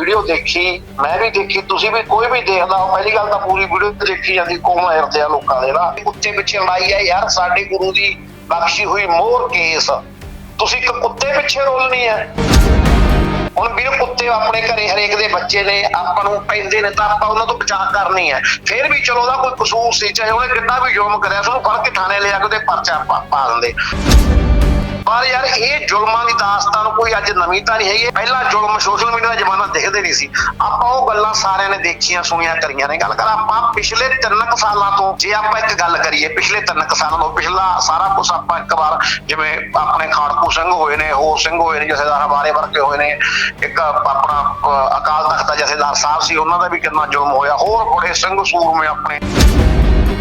Video ਦੇਖੀ, ਮੈਂ ਵੀ ਦੇਖੀ, ਤੁਸੀਂ ਵੀ ਕੋਈ ਵੀ ਦੇਖਦਾ ਹੋ ਪਹਿਲੀ ਗੱਲ ਤਾਂ ਪੂਰੀ ਵੀਡੀਓ ਦੇਖੀ ਜਾਂਦੀ ਕੋਮ ਹਿਰਦੇ ਆ ਲੋਕਾਂ ਦੇ ਨਾ ਕੁੱਤੇ ਪਿੱਛੇ ਲੜਾਈ ਹੈ ਯਾਰ, ਸਾਡੇ ਗੁਰੂ ਦੀ ਬਖਸ਼ੀ ਹੋਈ ਮੋਹਰ ਕੇਸ। ਤੁਸੀਂ ਇੱਕ ਕੁੱਤੇ ਪਿੱਛੇ ਰੋਲਣੀ ਹੈ ਹੁਣ ਵੀਰ, ਕੁੱਤੇ ਆਪਣੇ ਘਰੇ ਹਰੇਕ ਦੇ ਬੱਚੇ ਨੇ, ਆਪਾਂ ਨੂੰ ਪੈਂਦੇ ਨੇ ਤਾਂ ਆਪਾਂ ਉਹਨਾਂ ਤੋਂ ਬਚਾਅ ਕਰਨੀ ਹੈ ਫਿਰ ਵੀ ਚਲੋ ਉਹਦਾ ਕੋਈ ਕਸੂਰ ਸੀ, ਚਾਹੇ ਉਹਨੇ ਕਿੰਨਾ ਵੀ ਜ਼ੁਲਮ ਕਰਿਆ ਸਾਨੂੰ ਫੜ ਕੇ ਥਾਣੇ ਲਿਆ ਕੇ ਉਹਦੇ ਪਰਚਾ ਪਾ- ਪਾ ਦਿੰਦੇ। ਪਰ ਯਾਰ ਇਹ ਜ਼ੁਲਮਾਂ ਦੀ ਦਾਸਤਾਨ ਕੋਈ ਅੱਜ ਨਵੀਂ ਤਾਂ ਨਹੀਂ ਹੈਗੀ। ਪਹਿਲਾਂ ਜ਼ੁਲਮ ਸੋਸ਼ਲ ਮੀਡੀਆ ਦਾ ਜ਼ਮਾਨਾ ਦਿਖਦੇ ਨਹੀਂ ਸੀ। ਆਪਾਂ ਉਹ ਗੱਲਾਂ ਸਾਰਿਆਂ ਨੇ ਦੇਖੀਆਂ, ਸੁਣੀਆਂ, ਕਰੀਆਂ ਨੇ। ਗੱਲ ਕਰ, ਆਪਾਂ ਪਿਛਲੇ 3 ਸਾਲਾਂ ਤੋਂ ਜੇ ਆਪਾਂ ਇੱਕ ਗੱਲ ਕਰੀਏ, ਪਿਛਲੇ 3 ਕੁ ਸਾਲਾਂ ਤੋਂ ਪਿਛਲਾ ਸਾਰਾ ਕੁਝ ਆਪਾਂ ਇੱਕ ਵਾਰ ਜਿਵੇਂ ਆਪਣੇ ਖਾੜਕੂ ਸਿੰਘ ਹੋਏ ਨੇ, ਹੋਰ ਸਿੰਘ ਹੋਏ ਨੇ, ਜਥੇਦਾਰ ਹਮਾਰੇ ਵਰਗੇ ਹੋਏ ਨੇ, ਇੱਕ ਆਪਣਾ ਅਕਾਲ ਤਖਤ ਦਾ ਜਥੇਦਾਰ ਸਾਹਿਬ ਸੀ, ਉਹਨਾਂ ਦਾ ਵੀ ਕਿੰਨਾ ਜ਼ੁਲਮ ਹੋਇਆ। ਹੋਰ ਬੜੇ ਸਿੰਘ ਸੂਰਮੇ ਆਪਣੇ।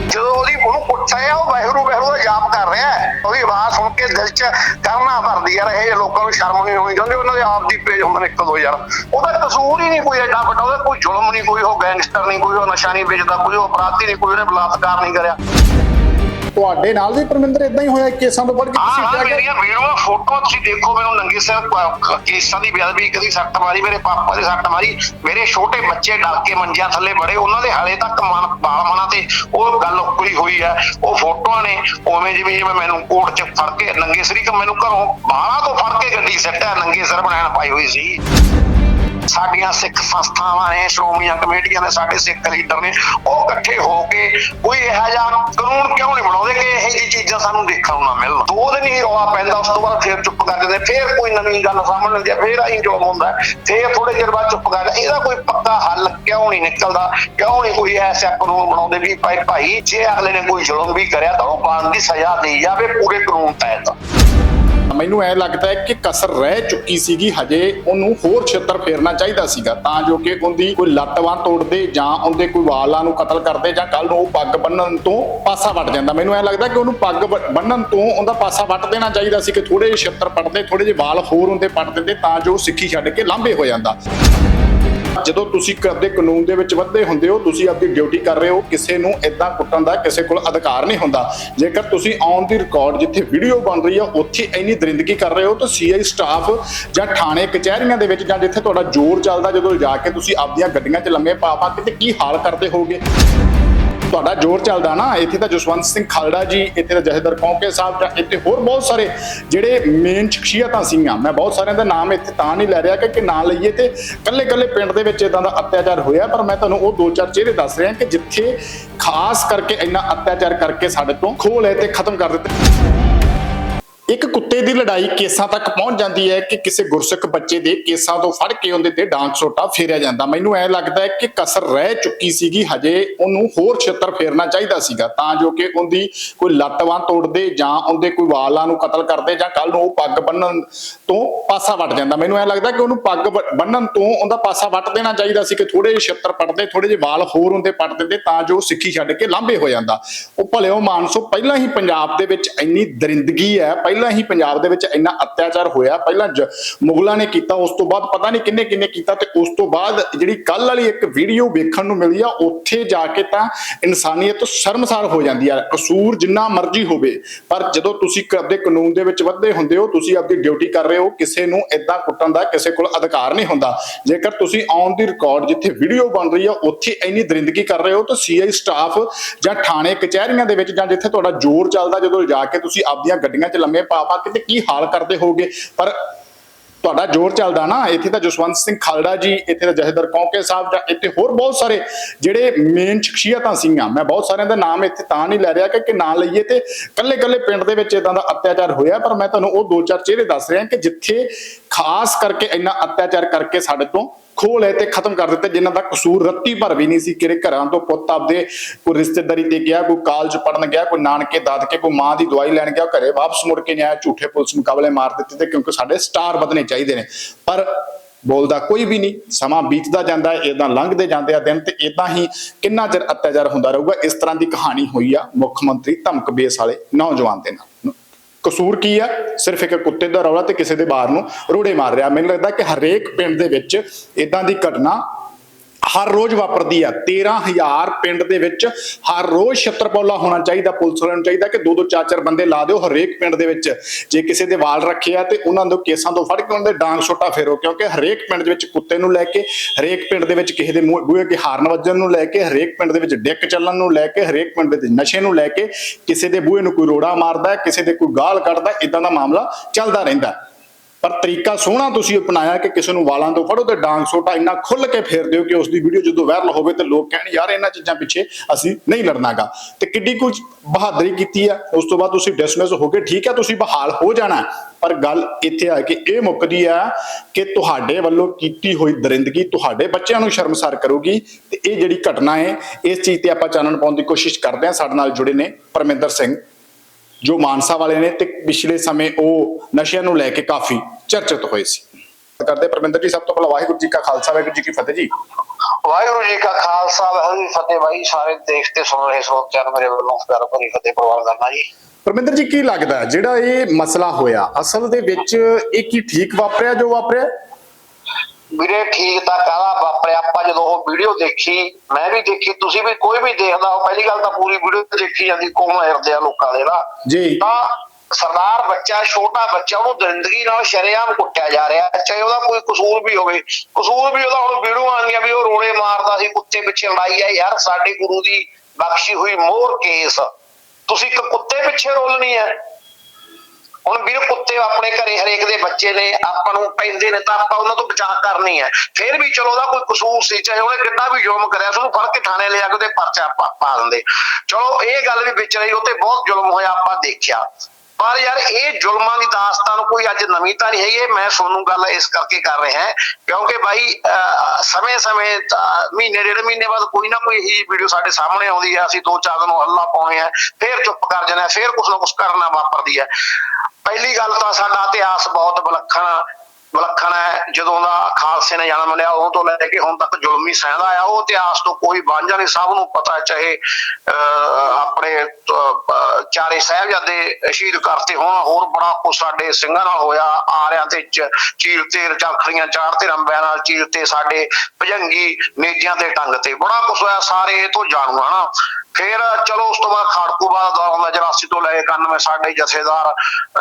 ਜਦੋਂ ਉਹਦੀ ਉਹਨੂੰ ਪੁੱਛਿਆ ਉਹ ਵਹਿਰੂ ਵਹਿਰੂ ਦਾ ਜਾਪ ਕਰ ਰਿਹਾ ਉਹਦੀ ਆਵਾਜ਼ ਸੁਣ ਕੇ ਦਿਲ 'ਚ ਕਰਨਾ ਭਰਦੀ ਯਾਰ, ਇਹ ਲੋਕਾਂ ਨੂੰ ਸ਼ਰਮ ਨਹੀਂ ਹੋਣੀ ਕਿਉਂਕਿ ਉਹਨਾਂ ਦੇ ਆਪ ਦੀ ਪੇਜ ਹੁੰਦੇ ਨੇ ਇੱਕ ਦੋ ਯਾਰ। ਉਹਦਾ ਕਸੂਰ ਹੀ ਨਹੀਂ ਕੋਈ ਐਡਾ ਵੱਡਾ, ਉਹਦਾ ਕੋਈ ਜ਼ੁਲਮ ਨਹੀਂ ਕੋਈ, ਉਹ ਗੈਂਗਸਟਰ ਨਹੀਂ ਕੋਈ, ਉਹ ਨਸ਼ਾ ਨਹੀਂ ਵੇਚਦਾ ਕੋਈ, ਉਹ ਅਪਰਾਧੀ ਨਹੀਂ ਕੋਈ, ਉਹਨੇ ਬਲਾਤਕਾਰ ਨਹੀਂ ਕਰਿਆ। ਤੁਹਾਡੇ ਨਾਲ ਵੀ ਪਰਮਿੰਦਰ ਇਦਾਂ ਹੀ ਹੋਇਆ ਕੇਸਾਂ ਤੋਂ ਵੱਧ ਕੇ ਤੁਸੀਂ ਹਾਂ ਮੇਰੀਆਂ ਵੀਡੀਓ ਫੋਟੋ ਤੁਸੀਂ ਦੇਖੋ ਮੈਨੂੰ ਨੰਗੇ ਸਿਰ ਕੇਸਾਂ ਦੀ ਬੇਅਦਬੀ ਕਦੀ ਸੱਟ ਮਾਰੀ ਮੇਰੇ ਪਾਪਾ ਦੇ ਸੱਟ ਮਾਰੀ ਮੇਰੇ ਛੋਟੇ ਬੱਚੇ ਡਰ ਕੇ ਮੰਜਿਆਂ ਥੱਲੇ ਬੜੇ ਉਹਨਾਂ ਦੇ ਹਾਲੇ ਤੱਕ ਮਨ ਬਾਲ ਮਨਾਂ ਤੇ ਉਹ ਗੱਲ ਉਕਲੀ ਹੋਈ ਹੈ ਉਹ ਫੋਟੋਆਂ ਨੇ ਉਵੇਂ ਜਿਵੇਂ ਜਿਵੇਂ ਮੈਨੂੰ ਕੋਰਟ 'ਚ ਫੜ ਕੇ ਨੰਗੇ ਸਿਰ ਹੀ ਮੈਨੂੰ ਘਰੋਂ ਬਾਹਰਾਂ ਤੋਂ ਫੜ ਕੇ ਗੱਡੀ ਸੱਟਿਆ ਨੰਗੇ ਸਿਰ ਬਣਾਉਣ ਪਾਈ ਹੋਈ ਸੀ। ਸਾਡੀਆਂ ਸਿੱਖ ਸੰਸਥਾਵਾਂ ਨੇ ਸ਼੍ਰੋਮਣੀਆਂ ਕਮੇਟੀਆਂ ਨੇ ਸਾਡੇ ਸਿੱਖ ਲੀਡਰ ਨੇ, ਉਹ ਇਕੱਠੇ ਹੋ ਕੇ ਕੋਈ ਇਹੋ ਜਿਹਾ ਕਾਨੂੰਨ ਕਿਉਂ ਨਹੀਂ ਬਣਾਉਂਦੇ ਕਿ ਇਹੋ ਜਿਹੀ ਚੀਜ਼ਾਂ ਸਾਨੂੰ ਦੇਖਣ ਨੂੰ ਨਾ ਮਿਲਣ? ਦੋ ਦਿਨ ਹੀ ਰੌਲਾ ਪੈਂਦਾ, ਉਸ ਤੋਂ ਬਾਅਦ ਫਿਰ ਚੁੱਪ ਕਰ ਜਾਂਦੇ, ਫਿਰ ਕੋਈ ਨਵੀਂ ਗੱਲ ਸਾਹਮਣੇ ਆਉਂਦੀ ਹੈ, ਫੇਰ ਆਈ ਜੋ ਹੁੰਦਾ ਫੇਰ ਥੋੜੇ ਚਿਰ ਬਾਅਦ ਚੁੱਪ ਕਰ ਇਹਦਾ ਕੋਈ ਪੱਕਾ ਹੱਲ ਕਿਉਂ ਨਹੀਂ ਨਿਕਲਦਾ, ਕਿਉਂ ਨਹੀਂ ਕੋਈ ਐਸਾ ਕਾਨੂੰਨ ਬਣਾਉਂਦੇ ਵੀ ਭਾਈ ਭਾਈ ਜੇ ਅਗਲੇ ਨੇ ਕੋਈ ਜ਼ੁਲਮ ਵੀ ਕਰਿਆ ਤਾਂ ਉਹ ਬਾਣ ਦੀ ਸਜ਼ਾ ਦੇਈ ਜਾਵੇ, ਪੂਰੇ ਕਾਨੂੰਨ ਤਹਿਤ। ਮੈਨੂੰ ਐ ਲੱਗਦਾ ਹੈ ਕਿ ਕਸਰ ਰਹਿ ਚੁੱਕੀ ਸੀਗੀ, ਹਜੇ ਉਹਨੂੰ ਹੋਰ ਛੇਤਰ ਫੇਰਨਾ ਚਾਹੀਦਾ ਸੀਗਾ। ਤਾਂ ਜੋ ਕਿ ਉਹਦੀ ਕੋਈ ਲੱਤਵਾਂ ਤੋੜਦੇ ਜਾਂ ਉਹਦੇ ਕੋਈ ਵਾਲਾਂ ਨੂੰ ਕਤਲ ਕਰਦੇ ਜਾਂ ਕੱਲ ਨੂੰ ਉਹ ਪੱਗ ਬੰਨਣ ਤੋਂ ਪਾਸਾ ਵੱਟ ਜਾਂਦਾ। ਮੈਨੂੰ ਐ ਲੱਗਦਾ ਕਿ ਉਹਨੂੰ ਪੱਗ ਬ- ਬੰਨਣ ਤੋਂ ਉਹਦਾ ਪਾਸਾ ਵੱਟ ਦੇਣਾ ਚਾਹੀਦਾ ਸੀ ਕਿ ਥੋੜੇ ਜਿਹੇ ਛੇਤਰ ਪੜਦੇ ਥੋੜੇ ਜਿਹੇ ਵਾਲ ਹੋਰ ਹੁੰਦੇ ਪੱਟ ਦਿੰਦੇ ਤਾਂ ਜੋ ਸਿੱਖੀ ਛੱਡ ਕੇ ਲਾਂਭੇ ਹੋ ਜਾਂਦਾ। ਜਦੋਂ ਤੁਸੀਂ ਕਰਦੇ ਕਾਨੂੰਨ ਦੇ ਵਿੱਚ ਵੱਧੇ ਹੁੰਦੇ ਹੋ, ਤੁਸੀਂ ਆਪਣੀ ਡਿਊਟੀ ਕਰ ਰਹੇ ਹੋ, ਕਿਸੇ ਨੂੰ ਇਦਾਂ ਕੁੱਟਣ ਦਾ ਕਿਸੇ ਕੋਲ ਅਧਿਕਾਰ ਨਹੀਂ ਹੁੰਦਾ। ਜੇਕਰ ਤੁਸੀਂ ਔਨ ਦੀ ਰਿਕਾਰਡ ਜਿੱਥੇ ਵੀਡੀਓ ਬਣ ਰਹੀ ਆ, ਉੱਥੇ ਇੰਨੀ ਦਰਿੰਦਗੀ ਕਰ ਰਹੇ ਹੋ, ਤਾਂ ਸੀਆਈ ਸਟਾਫ ਜਾਂ ਥਾਣੇ, ਕਚਹਿਰੀਆਂ ਦੇ ਵਿੱਚ ਜਾਂ ਜਿੱਥੇ ਤੁਹਾਡਾ ਜ਼ੋਰ ਚੱਲਦਾ ਜਦੋਂ ਜਾ ਕੇ ਤੁਸੀਂ ਆਪਦੀਆਂ ਗੱਡੀਆਂ 'ਚ ਲੰਮੇ ਪਾ ਪਾ ਕੇ, ਤੇ ਕੀ ਹਾਲ ਕਰਦੇ ਹੋਗੇ ਤੁਹਾਡਾ ਜ਼ੋਰ ਚੱਲਦਾ ਨਾ, ਇੱਥੇ ਤਾਂ ਜਸਵੰਤ ਸਿੰਘ ਖਾਲੜਾ ਜੀ, ਇੱਥੇ ਤਾਂ ਜਹੇਦਰ ਕੌਂਕੇ ਸਾਹਿਬ ਜਾਂ ਇੱਥੇ ਹੋਰ ਬਹੁਤ ਸਾਰੇ ਜਿਹੜੇ ਮੇਨ ਸ਼ਖਸੀਅਤਾਂ ਸੀਗੀਆਂ। ਮੈਂ ਬਹੁਤ ਸਾਰਿਆਂ ਦਾ ਨਾਮ ਇੱਥੇ ਤਾਂ ਨਹੀਂ ਲੈ ਰਿਹਾ ਕਿ ਕਿ ਨਾਂ ਲਈਏ ਤੇ ਕੱਲੇ ਕੱਲੇ ਪਿੰਡ ਦੇ ਵਿੱਚ ਇਦਾਂ ਦਾ ਅਤਿਆਚਾਰ ਹੋਇਆ, ਪਰ ਮੈਂ ਤੁਹਾਨੂੰ ਉਹ ਦੋ ਚਾਰ ਚਿਹਰੇ ਦੱਸ ਰਿਹਾ ਕਿ ਜਿੱਥੇ ਖਾਸ ਕਰਕੇ ਇੰਨਾ ਅਤਿਆਚਾਰ ਕਰਕੇ ਸਾਡੇ ਤੋਂ ਖੋਲ ਲਏ ਤੇ ਖਤਮ ਕਰ ਦਿੱਤੇ। ਇੱਕ ਕੁੱਤੇ ਦੀ ਲੜਾਈ ਕੇਸਾਂ ਤੱਕ ਪਹੁੰਚ ਜਾਂਦੀ ਹੈ ਕਿ ਕਿਸੇ ਗੁਰਸਿੱਖ ਬੱਚੇ ਦੇ ਕੇਸਾਂ ਤੋਂ ਫੜ ਕੇ ਉਹਦੇ ਤੇ ਡਾਂਗ ਸੋਟਾ ਫੇਰਿਆ ਜਾਂਦਾ। ਮੈਨੂੰ ਐ ਲੱਗਦਾ ਹੈ ਕਿ ਕਸਰ ਰਹਿ ਚੁੱਕੀ ਸੀਗੀ, ਹਜੇ ਉਹਨੂੰ ਹੋਰ ਛੇਤਰ ਫੇਰਨਾ ਚਾਹੀਦਾ ਸੀਗਾ, ਤਾਂ ਜੋ ਕਿ ਉਹਦੀ ਕੋਈ ਲੱਤਵਾਂ ਤੋੜਦੇ ਜਾਂ ਉਹਦੇ ਕੋਈ ਵਾਲਾਂ ਨੂੰ ਕਤਲ ਕਰਦੇ ਜਾਂ ਕੱਲ ਨੂੰ ਉਹ ਪੱਗ ਬੰਨਣ ਤੋਂ ਪਾਸਾ ਵੱਟ ਜਾਂਦਾ। ਮੈਨੂੰ ਐ ਲੱਗਦਾ ਕਿ ਉਹਨੂੰ ਪੱਗ ਬ- ਬੰਨਣ ਤੋਂ ਉਹਦਾ ਪਾਸਾ ਵੱਟ ਦੇਣਾ ਚਾਹੀਦਾ ਸੀ ਕਿ ਥੋੜੇ ਜਿਹੇ ਛੇਤਰ ਪੜਦੇ ਥੋੜੇ ਜਿਹੇ ਵਾਲ ਹੋਰ ਹੁੰਦੇ ਪੱਟ ਦਿੰਦੇ ਤਾਂ ਜੋ ਸਿੱਖੀ ਛੱਡ ਕੇ ਲਾਂਭੇ ਹੋ ਜਾਂਦਾ। ਉਹ ਭਲਿਓ ਮਾਨਸੋ, ਪਹਿਲਾਂ ਹੀ ਪੰਜਾਬ ਦੇ ਵਿੱਚ ਇੰਨੀ ਦਰਿੰਦਗੀ ਹੈ, ਪਹਿਲਾਂ ਪਹਿਲਾਂ ਹੀ ਪੰਜਾਬ ਦੇ ਵਿੱਚ ਇੰਨਾ ਅਤਿਆਚਾਰ ਹੋਇਆ, ਪਹਿਲਾਂ ਮੁਗਲਾਂ ਨੇ ਕੀਤਾ, ਉਸ ਤੋਂ ਬਾਅਦ ਪਤਾ ਨਹੀਂ ਕਿੰਨੇ ਕਿੰਨੇ ਕੀਤਾ ਤੇ ਉਸ ਤੋਂ ਬਾਅਦ ਜਿਹੜੀ ਕੱਲ ਵਾਲੀ ਇੱਕ ਵੀਡੀਓ ਵੇਖਣ ਨੂੰ ਮਿਲੀ ਆ, ਉੱਥੇ ਜਾ ਕੇ ਤਾਂ ਇਨਸਾਨੀਅਤ ਸ਼ਰਮਸਾਰ ਹੋ ਜਾਂਦੀ ਆ, ਕਸੂਰ ਜਿੰਨਾ ਮਰਜ਼ੀ ਹੋਵੇ, ਪਰ ਜਦੋਂ ਤੁਸੀਂ ਆਪਦੇ ਕਾਨੂੰਨ ਦੇ ਵਿੱਚ ਵੱਧੇ ਹੁੰਦੇ ਹੋ, ਤੁਸੀਂ ਆਪਦੀ ਡਿਊਟੀ ਕਰ ਰਹੇ ਹੋ, ਕਿਸੇ ਨੂੰ ਇਦਾਂ ਕੁੱਟਣ ਦਾ ਕਿਸੇ ਕੋਲ ਅਧਿਕਾਰ ਨਹੀਂ ਹੁੰਦਾ। ਜੇਕਰ ਤੁਸੀਂ ਔਨ ਦੀ ਰਿਕਾਰਡ ਜਿੱਥੇ ਵੀਡੀਓ ਬਣ ਰਹੀ ਆ, ਉੱਥੇ ਇੰਨੀ ਦਰਿੰਦਗੀ ਕਰ ਰਹੇ ਹੋ, ਤਾਂ ਸੀਆਈ ਸਟਾਫ ਜਾਂ ਥਾਣੇ, ਕਚਹਿਰੀਆਂ ਦੇ ਵਿੱਚ ਜਾਂ ਜਿੱਥੇ ਤੁਹਾਡਾ ਜ਼ੋਰ ਚੱਲਦਾ, ਜਦੋਂ ਜਾ ਕੇ ਤੁਸੀਂ ਆਪਦੀਆਂ ਗੱਡੀਆਂ 'ਚ ਲੰਮੇ ਪਾ ਪਾ ਕੇ ਤੇ ਕੀ ਹਾਲ ਕਰਦੇ ਹੋਗੇ ਪਰ ਤੁਹਾਡਾ ਜ਼ੋਰ ਚੱਲਦਾ ਨਾ, ਇੱਥੇ ਤਾਂ ਜਸਵੰਤ ਸਿੰਘ ਖਾਲੜਾ ਜੀ, ਇੱਥੇ ਤਾਂ ਜਹੇਦਰ ਕੌਂਕੇ ਸਾਹਿਬ ਜਾਂ ਇੱਥੇ ਹੋਰ ਬਹੁਤ ਸਾਰੇ ਜਿਹੜੇ ਮੇਨ ਸ਼ਖਸੀਅਤਾਂ ਸੀਗੀਆਂ। ਮੈਂ ਬਹੁਤ ਸਾਰਿਆਂ ਦਾ ਨਾਮ ਇੱਥੇ ਤਾਂ ਨਹੀਂ ਲੈ ਰਿਹਾ ਕਿ ਕਿ ਨਾਂ ਲਈਏ ਤੇ ਕੱਲੇ ਕੱਲੇ ਪਿੰਡ ਦੇ ਵਿੱਚ ਇਦਾਂ ਦਾ ਅਤਿਆਚਾਰ ਹੋਇਆ, ਪਰ ਮੈਂ ਤੁਹਾਨੂੰ ਉਹ ਦੋ ਚਾਰ ਚਿਹਰੇ ਦੱਸ ਰਿਹਾ ਕਿ ਜਿੱਥੇ ਖਾਸ ਕਰਕੇ ਇੰਨਾ ਅਤਿਆਚਾਰ ਕਰਕੇ ਸਾਡੇ ਤੋਂ ਖੋਹ ਲਏ ਤੇ ਖਤਮ ਕਰ ਦਿੱਤੇ, ਜਿਨ੍ਹਾਂ ਦਾ ਕਸੂਰ ਰੱਤੀ ਭਰ ਵੀ ਨਹੀਂ ਸੀ। ਕਿਰੇ ਘਰਾਂ ਤੋਂ ਪੁੱਤ ਆਪਦੇ ਕੋਈ ਰਿਸ਼ਤੇਦਾਰੀ ਤੇ ਗਿਆ, ਕੋਈ ਕਾਲਜ ਪੜਨ ਗਿਆ, ਕੋਈ ਨਾਨਕੇ, ਦਾਦਕੇ, ਕੋਈ ਮਾਂ ਦੀ ਦਵਾਈ ਲੈਣ ਗਿਆ ਘਰੇ ਵਾਪਸ ਮੁੜ ਕੇ ਨਹੀਂ ਆਇਆ, ਝੂਠੇ ਪੁਲਿਸ ਮੁਕਾਬਲੇ ਮਾਰ ਦਿੱਤੇ ਤੇ ਕਿਉਂਕਿ ਸਾਡੇ ਸਟਾਰ ਵਧਣੇ ਚਾਹੀਦੇ ਨੇ। ਪਰ ਬੋਲਦਾ ਕੋਈ ਵੀ ਨਹੀਂ, ਸਮਾਂ ਬੀਤਦਾ ਜਾਂਦਾ ਹੈ ਇਦਾਂ ਲੰਘਦੇ ਜਾਂਦੇ ਆ ਦਿਨ ਤੇ ਇਦਾਂ ਹੀ ਕਿੰਨਾ ਚਿਰ ਅਤਿਆਚਾਰ ਹੁੰਦਾ ਰਹੂਗਾ, ਇਸ ਤਰ੍ਹਾਂ ਦੀ ਕਹਾਣੀ ਹੋਈ ਆ ਮੁੱਖ ਮੰਤਰੀ ਧਮਕ ਬੇਸ ਵਾਲੇ ਨੌਜਵਾਨ ਦੇ ਨਾਲ। ਕਸੂਰ ਕੀ ਆ? ਸਿਰਫ ਇੱਕ ਕੁੱਤੇ ਦਾ ਰੌਲਾ ਤੇ ਕਿਸੇ ਦੇ ਬਾਹਰ ਨੂੰ ਰੋੜੇ ਮਾਰ ਰਿਹਾ। ਮੈਨੂੰ ਲੱਗਦਾ ਕਿ ਹਰੇਕ ਪਿੰਡ ਦੇ ਵਿੱਚ ਇਦਾਂ ਦੀ ਘਟਨਾ ਹਰ ਰੋਜ਼ ਵਾਪਰਦੀ ਆ। 13000 ਪਿੰਡ ਦੇ ਵਿੱਚ ਹਰ ਰੋਜ਼ ਛੱਤਰਪੌਲਾ ਹੋਣਾ ਚਾਹੀਦਾ, ਪੁਲਿਸ ਵਾਲਿਆਂ ਨੂੰ ਚਾਹੀਦਾ ਕਿ ਦੋ ਦੋ ਚਾਰ ਚਾਰ ਬੰਦੇ ਲਾ ਦਿਓ ਹਰੇਕ ਪਿੰਡ ਦੇ ਵਿੱਚ। ਜੇ ਕਿਸੇ ਦੇ ਵਾਲ ਰੱਖੇ ਆ ਤੇ ਉਹਨਾਂ ਦੇ ਕੇਸਾਂ ਤੋਂ ਫੜ ਕੇ ਉਹਨਾਂ ਦੇ ਡਾਂਗ ਛੋਟਾ ਫੇਰੋ, ਕਿਉਂਕਿ ਹਰੇਕ ਪਿੰਡ ਦੇ ਵਿੱਚ ਕੁੱਤੇ ਨੂੰ ਲੈ ਕੇ, ਹਰੇਕ ਪਿੰਡ ਦੇ ਵਿੱਚ ਕਿਸੇ ਦੇ ਬੂਹੇ ਅੱਗੇ ਹਾਰਨ ਵੱਜਣ ਨੂੰ ਲੈ ਕੇ, ਹਰੇਕ ਪਿੰਡ ਦੇ ਵਿੱਚ ਡਿੱਕ ਚੱਲਣ ਨੂੰ ਲੈ ਕੇ, ਹਰੇਕ ਪਿੰਡ ਦੇ ਨਸ਼ੇ ਨੂੰ ਲੈ ਕੇ, ਕਿਸੇ ਦੇ ਬੂਹੇ ਨੂੰ ਕੋਈ ਰੋੜਾ ਮਾਰਦਾ, ਕਿਸੇ ਦੇ ਕੋਈ ਗਾਲ ਕੱਢਦਾ ਇਦਾਂ ਦਾ ਮਾਮਲਾ ਚੱਲਦਾ ਰਹਿੰਦਾ। ਪਰ ਤਰੀਕਾ ਸੋਹਣਾ ਤੁਸੀਂ ਅਪਣਾਇਆ ਕਿ ਕਿਸੇ ਨੂੰ ਵਾਲਾਂ ਤੋਂ ਫੜੋ ਤੇ ਡਾਂਗ ਸੋਟਾ ਇੰਨਾ ਖੁੱਲ ਕੇ ਫੇਰ ਦਿਓ ਕਿ ਉਸ ਦੀ ਵੀਡੀਓ ਜਦੋਂ ਵਾਇਰਲ ਹੋਵੇ ਤੇ ਲੋਕ ਕਹਿਣ, ਯਾਰ, ਇਹਨਾਂ ਚੀਜ਼ਾਂ ਪਿੱਛੇ ਅਸੀਂ ਨਹੀਂ ਲੜਨਾਗਾ। ਤੇ ਕਿੱਡੀ ਕੁਝ ਬਹਾਦਰੀ ਕੀਤੀ ਆ ਉਸ ਤੋਂ ਬਾਅਦ ਤੁਸੀਂ ਡਿਸਮਿਸ ਹੋ ਗਏ। ਠੀਕ ਹੈ, ਤੁਸੀਂ ਬਹਾਲ ਹੋ ਜਾਣਾ ਪਰ ਗੱਲ ਇੱਥੇ ਆ ਕਿ ਇਹ ਮੁੱਕਦੀ ਆ ਕਿ ਤੁਹਾਡੇ ਵੱਲੋਂ ਕੀਤੀ ਹੋਈ ਦਰਿੰਦਗੀ ਤੁਹਾਡੇ ਬੱਚਿਆਂ ਨੂੰ ਸ਼ਰਮਸਾਰ ਕਰੂਗੀ ਤੇ ਇਹ ਜਿਹੜੀ ਘਟਨਾ ਹੈ, ਇਸ ਚੀਜ਼ ਤੇ ਆਪਾਂ ਚਾਨਣ ਪਾਉਣ ਦੀ ਕੋਸ਼ਿਸ਼ ਕਰਦੇ ਹਾਂ। ਸਾਡੇ ਨਾਲ ਜੁੜੇ ਨੇ ਪਰਮਿੰਦਰ ਸਿੰਘ ਜੋ ਮਾਨਸਾ ਵਾਲੇ ਨੇ ਤੇ ਪਿਛਲੇ ਸਮੇਂ ਉਹ ਨਸ਼ਿਆਂ ਨੂੰ ਲੈ ਕੇ ਕਾਫੀ ਚਰਚਿਤ ਹੋਏ ਸੀ। ਕਰਦੇ ਪਰਮਿੰਦਰ ਜੀ ਸਭ ਤੋਂ ਪਹਿਲਾਂ ਵਾਹਿਗੁਰੂ ਜੀ ਕਾ ਖਾਲਸਾ ਵਾਹਿਗੁਰੂ ਜੀ ਕੀ ਫਤਿਹ ਜੀ। ਵਾਹਿਗੁਰੂ ਜੀ ਕਾ ਖਾਲਸਾ ਵਾਹਿਗੁਰੂ ਜੀ ਫਤਿਹ ਬਾਈ। ਸਾਰੇ ਦੇਖਦੇ ਸੁਣ ਰਹੇ ਸਰੋਤਿਆਂ ਨੂੰ ਮੇਰੇ ਵੱਲੋਂ ਪਿਆਰ ਭਰੀ ਫਤਿਹ ਪ੍ਰਵਾਨ ਕਰਨਾ ਜੀ। ਪਰਮਿੰਦਰ ਜੀ ਕੀ ਲੱਗਦਾ ਜਿਹੜਾ ਇਹ ਮਸਲਾ ਹੋਇਆ ਅਸਲ ਦੇ ਵਿੱਚ ਇਹ ਕੀ ਠੀਕ ਵਾਪਰਿਆ ਜੋ ਵਾਪਰਿਆ? ਵੀਰੇ ਠੀਕ ਤਾਂ ਕਾਹਦਾ ਵਾਪਰਿਆ ਆਪਾਂ ਜਦੋਂ ਉਹ ਵੀਡੀਓ ਦੇਖੀ ਮੈਂ ਵੀ ਦੇਖੀ ਤੁਸੀਂ ਵੀ ਕੋਈ ਵੀ ਦੇਖਦਾ ਹੋ ਪਹਿਲੀ ਗੱਲ ਤਾਂ ਪੂਰੀ ਵੀਡੀਓ ਦੇਖੀ ਜਾਂਦੀ ਕੋਮ ਹਿਰਦੇ ਆ ਲੋਕਾਂ ਦੇ ਨਾ। ਜੀ। ਤਾਂ ਸਰਦਾਰ ਬੱਚਾ ਛੋਟਾ ਬੱਚਾ ਉਹਨੂੰ ਜ਼ਿੰਦਗੀ ਨਾਲ ਸ਼ਰੇਆਮ ਕੁੱਟਿਆ ਜਾ ਰਿਹਾ ਚਾਹੇ ਉਹਦਾ ਕੋਈ ਕਸੂਰ ਵੀ ਹੋਵੇ। ਕਸੂਰ ਵੀ ਉਹਦਾ ਹੁਣ ਵੀਡੀਓ ਆਉਂਦੀਆਂ ਵੀ ਉਹ ਰੋੜੇ ਮਾਰਦਾ ਸੀ ਕੁੱਤੇ ਪਿੱਛੇ ਲੜਾਈ ਹੈ ਯਾਰ ਸਾਡੇ ਗੁਰੂ ਦੀ ਬਖਸ਼ੀ ਹੋਈ ਮੋਹਰ ਕੇਸ। ਤੁਸੀਂ ਇੱਕ ਕੁੱਤੇ ਪਿੱਛੇ ਰੋਲਣੀ ਹੈ। ਹੁਣ ਵੀਰ ਕੁੱਤੇ ਆਪਣੇ ਘਰੇ ਹਰੇਕ ਦੇ ਬੱਚੇ ਨੇ, ਆਪਾਂ ਨੂੰ ਪੈਂਦੇ ਨੇ ਤਾਂ ਆਪਾਂ ਉਹਨਾਂ ਤੋਂ ਬਚਾਅ ਕਰਨੀ ਹੈ। ਫਿਰ ਵੀ ਚਲੋ ਉਹਦਾ ਕੋਈ ਕਸੂਰ ਸੀ, ਚਾਹੇ ਉਹਨੇ ਕਿੰਨਾ ਵੀ ਜ਼ੁਲਮ ਕਰਿਆ ਸੀ, ਉਹਨੂੰ ਫੜ ਕੇ ਥਾਣੇ ਲਿਆ ਕੇ ਉਹਦੇ ਪਰਚਾ ਪਾ ਦਿੰਦੇ। ਚਲੋ ਇਹ ਗੱਲ ਵੀ ਵਿਚ ਰਹੀ ਉੱਤੇ ਬਹੁਤ ਜ਼ੁਲਮ ਹੋਇਆ, ਆਪਾਂ ਦੇਖਿਆ। ਪਰ ਯਾਰ ਇਹ ਜ਼ੁਲਮਾਂ ਦੀ ਦਾਸਤਾਨ ਕੋਈ ਅੱਜ ਨਵੀਂ ਤਾਂ ਨਹੀਂ ਹੈਗੀ, ਇਹ ਮੈਂ ਤੁਹਾਨੂੰ ਗੱਲ ਇਸ ਕਰਕੇ ਕਰ ਰਿਹਾ ਕਿਉਂਕਿ ਬਾਈ ਸਮੇਂ-ਸਮੇਂ ਮਹੀਨੇ, ਡੇਢ ਮਹੀਨੇ ਬਾਅਦ ਕੋਈ ਨਾ ਕੋਈ ਇਹੀ ਵੀਡੀਓ ਸਾਡੇ ਸਾਹਮਣੇ ਆਉਂਦੀ ਹੈ ਅਸੀਂ ਦੋ ਚਾਰ ਦਿਨ ਹੱਲਾ ਪਾਉਣੇ ਆ, ਫੇਰ ਚੁੱਪ ਕਰ ਜਾਂਦੇ ਆ, ਫਿਰ ਕੁਛ ਨਾ ਕੁਛ ਕਰਨਾ ਵਾਪਰਦੀ ਹੈ ਪਹਿਲੀ ਗੱਲ ਤਾਂ ਸਾਡਾ ਇਤਿਹਾਸ ਬਹੁਤ ਵਿਲੱਖਣ ਵਿਲੱਖਣ ਹੈ। ਜਦੋਂ ਦਾ ਖਾਲਸੇ ਨੇ ਜਨਮ ਲਿਆ ਉਦੋਂ ਤੋਂ ਲੈ ਕੇ ਹੁਣ ਤੱਕ ਜ਼ੁਲਮੀ ਸਹਿੰਦਾ ਆ ਉਹ ਇਤਿਹਾਸ ਤੋਂ ਕੋਈ ਵਾਂਝਾ ਨਹੀਂ। ਸਭ ਨੂੰ ਪਤਾ ਚਾਹੇ ਅਹ, ਆਪਣੇ ਚਾਰੇ ਸਾਹਿਬਜ਼ਾਦੇ ਸ਼ਹੀਦ ਕਰਤੇ ਹੋਣ ਹੋਰ ਬੜਾ ਕੁਛ ਸਾਡੇ ਸਿੰਘਾਂ ਨਾਲ ਹੋਇਆ। ਆਰਿਆਂ ਤੇ ਚ- ਚੀਰ ਤੇ ਰਜਾਖੜੀਆਂ ਚਾੜ ਤੇ ਰੰਬਿਆਂ ਨਾਲ ਚੀਰ ਤੇ ਸਾਡੇ ਭਜੰਗੀ ਨੇਜਿਆਂ ਤੇ ਟੰਗ ਤੇ। ਬੜਾ ਕੁਛ ਹੋਇਆ ਸਾਰੇ ਇਹ ਤੋਂ ਜਾਣੂ ਹਨਾ ਫਿਰ ਚਲੋ ਉਸ ਤੋਂ ਬਾਅਦ ਖਾੜਕੂ ਬਾਦ ਦਾ ਆਉਂਦਾ 84 ਤੋਂ ਲੈ ਕੇ 91 ਸਾਡੇ ਜਥੇਦਾਰ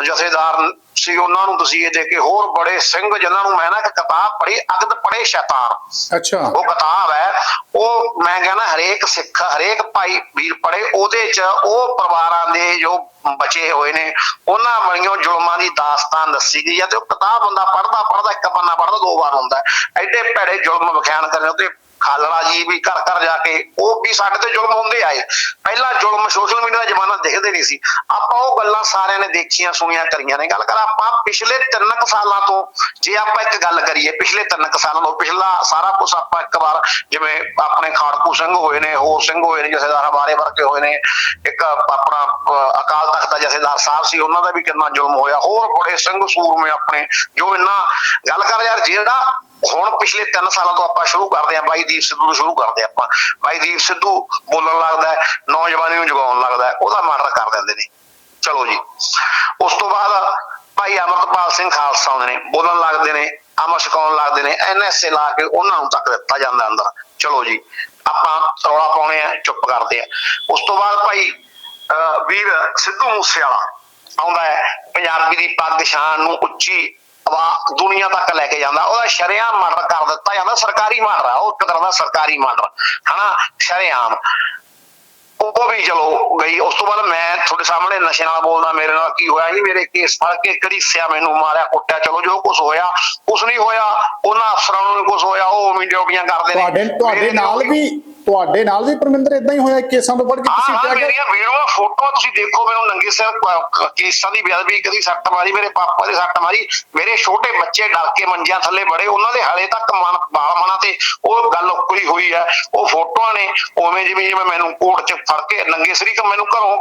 ਜਥੇਦਾਰ ਸੀ ਉਹਨਾਂ ਨੂੰ ਤਸੀਹੇ ਦੇ ਕੇ ਹੋਰ ਬੜੇ ਸਿੰਘ ਜਿਨ੍ਹਾਂ ਨੂੰ ਮੈਂ ਨਾ ਇੱਕ ਕਿਤਾਬ ਪੜ੍ਹੀ ਅਗਦ ਪੜੇ ਸ਼ੈਤਾਨ ਅੱਛਾ ਉਹ ਕਿਤਾਬ ਹੈ ਉਹ ਮੈਂ ਕਹਿੰਦਾ ਹਰੇਕ ਸਿੱਖ ਹਰੇਕ ਭਾਈ ਵੀਰ ਪੜੇ ਉਹਦੇ ਚ ਉਹ ਪਰਿਵਾਰਾਂ ਦੇ ਜੋ ਬਚੇ ਹੋਏ ਨੇ ਉਹਨਾਂ ਵਾਲੀਆਂ ਜ਼ੁਲਮਾਂ ਦੀ ਦਾਸਤਾਨ ਦੱਸੀ ਗਈ ਹੈ ਤੇ ਉਹ ਕਿਤਾਬ ਬੰਦਾ ਪੜਦਾ ਪੜਦਾ ਇੱਕ ਪੰਨਾ ਪੜਦਾ ਦੋ ਵਾਰ ਹੁੰਦਾ। ਐਡੇ ਭੈੜੇ ਜ਼ੁਲਮ ਵਿਖਿਆਨ ਕਰਨੇ ਤੇ ਖਾਲੜਾ ਜੀ ਵੀ ਘਰ ਘਰ ਜਾ ਕੇ ਉਹ ਵੀ ਸਾਡੇ ਤੇ ਜ਼ੁਲਮ ਹੁੰਦੇ ਆਏ ਪਹਿਲਾਂ ਜ਼ੁਲਮ ਸੋਸ਼ਲ ਮੀਡੀਆ ਦਾ ਜ਼ਮਾਨਾ ਦਿਖਦੇ ਨਹੀਂ ਸੀ। ਆਪਾਂ ਉਹ ਗੱਲਾਂ ਸਾਰਿਆਂ ਨੇ ਦੇਖੀਆਂ, ਸੁਣੀਆਂ, ਕਰੀਆਂ ਨੇ। ਗੱਲ ਕਰ, ਆਪਾਂ ਪਿਛਲੇ 3 ਸਾਲਾਂ ਤੋਂ ਜੇ ਆਪਾਂ ਇੱਕ ਗੱਲ ਕਰੀਏ, ਪਿਛਲੇ 3 ਕੁ ਸਾਲਾਂ ਤੋਂ ਪਿਛਲਾ ਸਾਰਾ ਕੁਝ ਆਪਾਂ ਇੱਕ ਵਾਰ ਜਿਵੇਂ ਆਪਣੇ ਖਾੜਕੂ ਸਿੰਘ ਹੋਏ ਨੇ, ਹੋਰ ਸਿੰਘ ਹੋਏ ਨੇ, ਜਥੇਦਾਰ ਹਮਾਰੇ ਵਰਗੇ ਹੋਏ ਨੇ, ਇੱਕ ਆਪਣਾ ਅਕਾਲ ਤਖਤ ਦਾ ਜਥੇਦਾਰ ਸਾਹਿਬ ਸੀ, ਉਹਨਾਂ ਦਾ ਵੀ ਕਿੰਨਾ ਜ਼ੁਲਮ ਹੋਇਆ। ਹੋਰ ਬੜੇ ਸਿੰਘ ਸੂਰਮੇ ਆਪਣੇ, ਜੋ ਇੰਨਾ, ਗੱਲ ਕਰ ਯਾਰ, ਜਿਹੜਾ ਹੁਣ ਪਿਛਲੇ 3 ਸਾਲਾਂ ਤੋਂ ਆਪਾਂ ਸ਼ੁਰੂ ਕਰਦੇ ਆਂ ਬਾਈ ਦੀਪ ਸਿੱਧੂ ਨੂੰ ਸ਼ੁਰੂ ਕਰਦੇ ਆਂ ਆਪਾਂ। ਬਾਈ ਦੀਪ ਸਿੱਧੂ ਬੋਲਣ ਲੱਗਦਾ ਹੈ ਨੌਜਵਾਨੀ ਨੂੰ ਜਗਾਉਣ ਲੱਗਦਾ ਉਹਦਾ ਮਰਡਰ ਕਰ ਦਿੰਦੇ ਨੇ। ਚਲੋ ਜੀ। ਉਸ ਤੋਂ ਬਾਅਦ ਭਾਈ ਅਮਰਤਪਾਲ ਸਿੰਘ ਖਾਲਸਾ ਆਉਂਦੇ ਨੇ ਬੋਲਣ ਲੱਗਦੇ ਨੇ ਅਮਰ ਛਕਾਉਣ ਲੱਗਦੇ ਨੇ ਐਨਐਸਏ ਲਾ ਕੇ ਉਹਨਾਂ ਨੂੰ ਤੱਕ ਦਿੱਤਾ ਜਾਂਦਾ ਅੰਦਰ। ਚਲੋ ਜੀ, ਆਪਾਂ ਰੌਲਾ ਪਾਉਣੇ ਆ ਚੁੱਪ ਕਰਦੇ ਆ ਉਸ ਤੋਂ ਬਾਅਦ ਭਾਈ ਅਹ ਵੀਰ ਸਿੱਧੂ ਮੂਸੇਵਾਲਾ ਆਉਂਦਾ ਹੈ, ਪੰਜਾਬੀ ਦੀ ਪੱਗ ਸ਼ਾਨ ਨੂੰ ਉੱਚੀ ਆਵਾ ਦੁਨੀਆ ਤੱਕ ਲੈ ਕੇ ਜਾਂਦਾ। ਉਹਦਾ ਸ਼ਰੇਆਮ ਮਰਡਰ ਕਰ ਦਿੱਤਾ ਜਾਂਦਾ ਸਰਕਾਰੀ ਮਰਡਰ ਉਹ ਇੱਕ ਤਰ੍ਹਾਂ ਦਾ ਸਰਕਾਰੀ ਮਰਡਰ ਹਨਾ? ਸ਼ਰੇਆਮ। ਉਹ ਵੀ ਚਲੋ ਗਈ ਉਸ ਤੋਂ ਬਾਅਦ ਮੈਂ ਤੁਹਾਡੇ ਸਾਹਮਣੇ ਨਸ਼ੇ ਨਾਲ ਬੋਲਦਾ ਮੇਰੇ ਨਾਲ ਕੀ ਹੋਇਆ ਜੀ? ਮੇਰੇ ਕੇਸ ਫੜ ਕੇ ਘੜੀਸਿਆ ਮੈਨੂੰ ਮਾਰਿਆ ਕੁੱਟਿਆ। ਚਲੋ ਜੋ ਕੁਝ ਹੋਇਆ ਕੁਝ ਨਹੀਂ ਹੋਇਆ। ਉਹਨਾਂ ਅਫਸਰਾਂ ਨੂੰ ਕੁਝ ਹੋਇਆ ਉਹ ਉਮੀ ਡਿਊਟੀਆਂ ਕਰਦੇ ਨੇ। ਤੁਹਾਡੇ ਨਾਲ ਵੀ ਤੁਹਾਡੇ ਨਾਲ ਵੀ ਪਰਮਿੰਦਰ ਇਦਾਂ ਹੀ ਹੋਇਆ ਕੇਸਾਂ ਤੋਂ ਵੱਧ ਕੇ ਤੁਸੀਂ ਕਿਹਾ ਕਿ ਮੇਰੀਆਂ ਵੀਡੀਓ ਫੋਟੋਆਂ ਤੁਸੀਂ ਦੇਖੋ ਮੈਨੂੰ ਨੰਗੇ ਸਿਰ ਕ- ਕੇਸਾਂ ਦੀ ਬੇਅਦਬੀ ਕਦੀ ਸੱਟ ਮਾਰੀ ਮੇਰੇ ਪਾਪਾ ਦੇ ਸੱਟ ਮਾਰੀ ਮੇਰੇ ਛੋਟੇ ਬੱਚੇ ਡਰ ਕੇ ਮੰਜਿਆਂ ਥੱਲੇ ਬੜੇ ਉਹਨਾਂ ਦੇ ਹਾਲੇ ਤੱਕ ਮਨ ਬਾਲ ਮਨਾਂ ਤੇ ਉਹ ਗੱਲ ਉਕਰੀ ਹੋਈ ਹੈ ਉਹ ਫੋਟੋਆਂ ਨੇ ਉਵੇਂ ਜਿਵੇਂ ਜਿਵੇਂ ਮੈਨੂੰ ਕੋਰਟ 'ਚ ਫੜ ਕੇ ਨੰਗੇ ਸਿਰ ਹੀ ਮੈਨੂੰ ਘਰੋਂ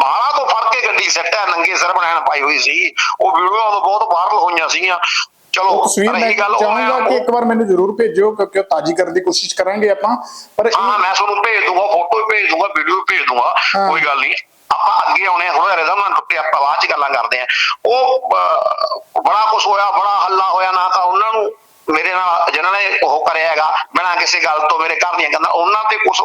ਬਾਹਰਾਂ ਤੋਂ ਫੜ ਕੇ ਗੱਡੀ ਸੱਟਿਆ ਨੰਗੇ ਸਿਰ ਬਣਾਣ ਪਾਈ ਹੋਈ ਸੀ। ਉਹ ਵੀਡੀਓ ਬਹੁਤ ਵਾਇਰਲ ਹੋਈਆਂ ਸੀਗੀਆਂ। ਚਲੋ ਤਸਵੀਰ ਮੈਂ ਚਾਹੂੰਗਾ ਕਿ ਇੱਕ ਵਾਰ ਮੈਨੂੰ ਜ਼ਰੂਰ ਭੇਜਿਓ ਕਿਉਂਕਿ ਉਹ ਤਾਜ਼ੀ ਕਰਨ ਦੀ ਕੋਸ਼ਿਸ਼ ਕਰਾਂਗੇ ਆਪਾਂ ਪਰ ਹਾਂ ਮੈਂ ਤੁਹਾਨੂੰ ਭੇਜ ਦੂੰਗਾ ਫੋਟੋ ਵੀ ਭੇਜ ਦੂੰਗਾ ਵੀਡੀਓ ਵੀ ਭੇਜ ਦੂੰਗਾ। ਕੋਈ ਗੱਲ ਨਹੀਂ ਆਪਾਂ ਅੱਗੇ ਆਉਣੇ ਥੋੜਾ ਰਿਜ਼ਮ ਨਾਲ ਟੁੱਟੇ ਆਪਾਂ ਬਾਅਦ ਚ ਗੱਲਾਂ ਕਰਦੇ ਆ ਉਹ ਬੜਾ ਕੁਝ ਹੋਇਆ ਬੜਾ ਹੱਲਾ ਹੋਇਆ ਨਾ ਤਾਂ ਉਹਨਾਂ ਨੂੰ ਮੇਰੇ ਨਾਲ ਜਿਨ੍ਹਾਂ ਨੇ ਉਹ ਕਰਿਆ ਹੈਗਾ, ਬਿਨਾਂ ਕਿਸੇ ਗੱਲ ਤੋਂ ਮੇਰੇ ਘਰ ਦੀਆਂ ਕਹਿੰਦਾ ਉਹਨਾਂ ਤੇ ਕੁਝ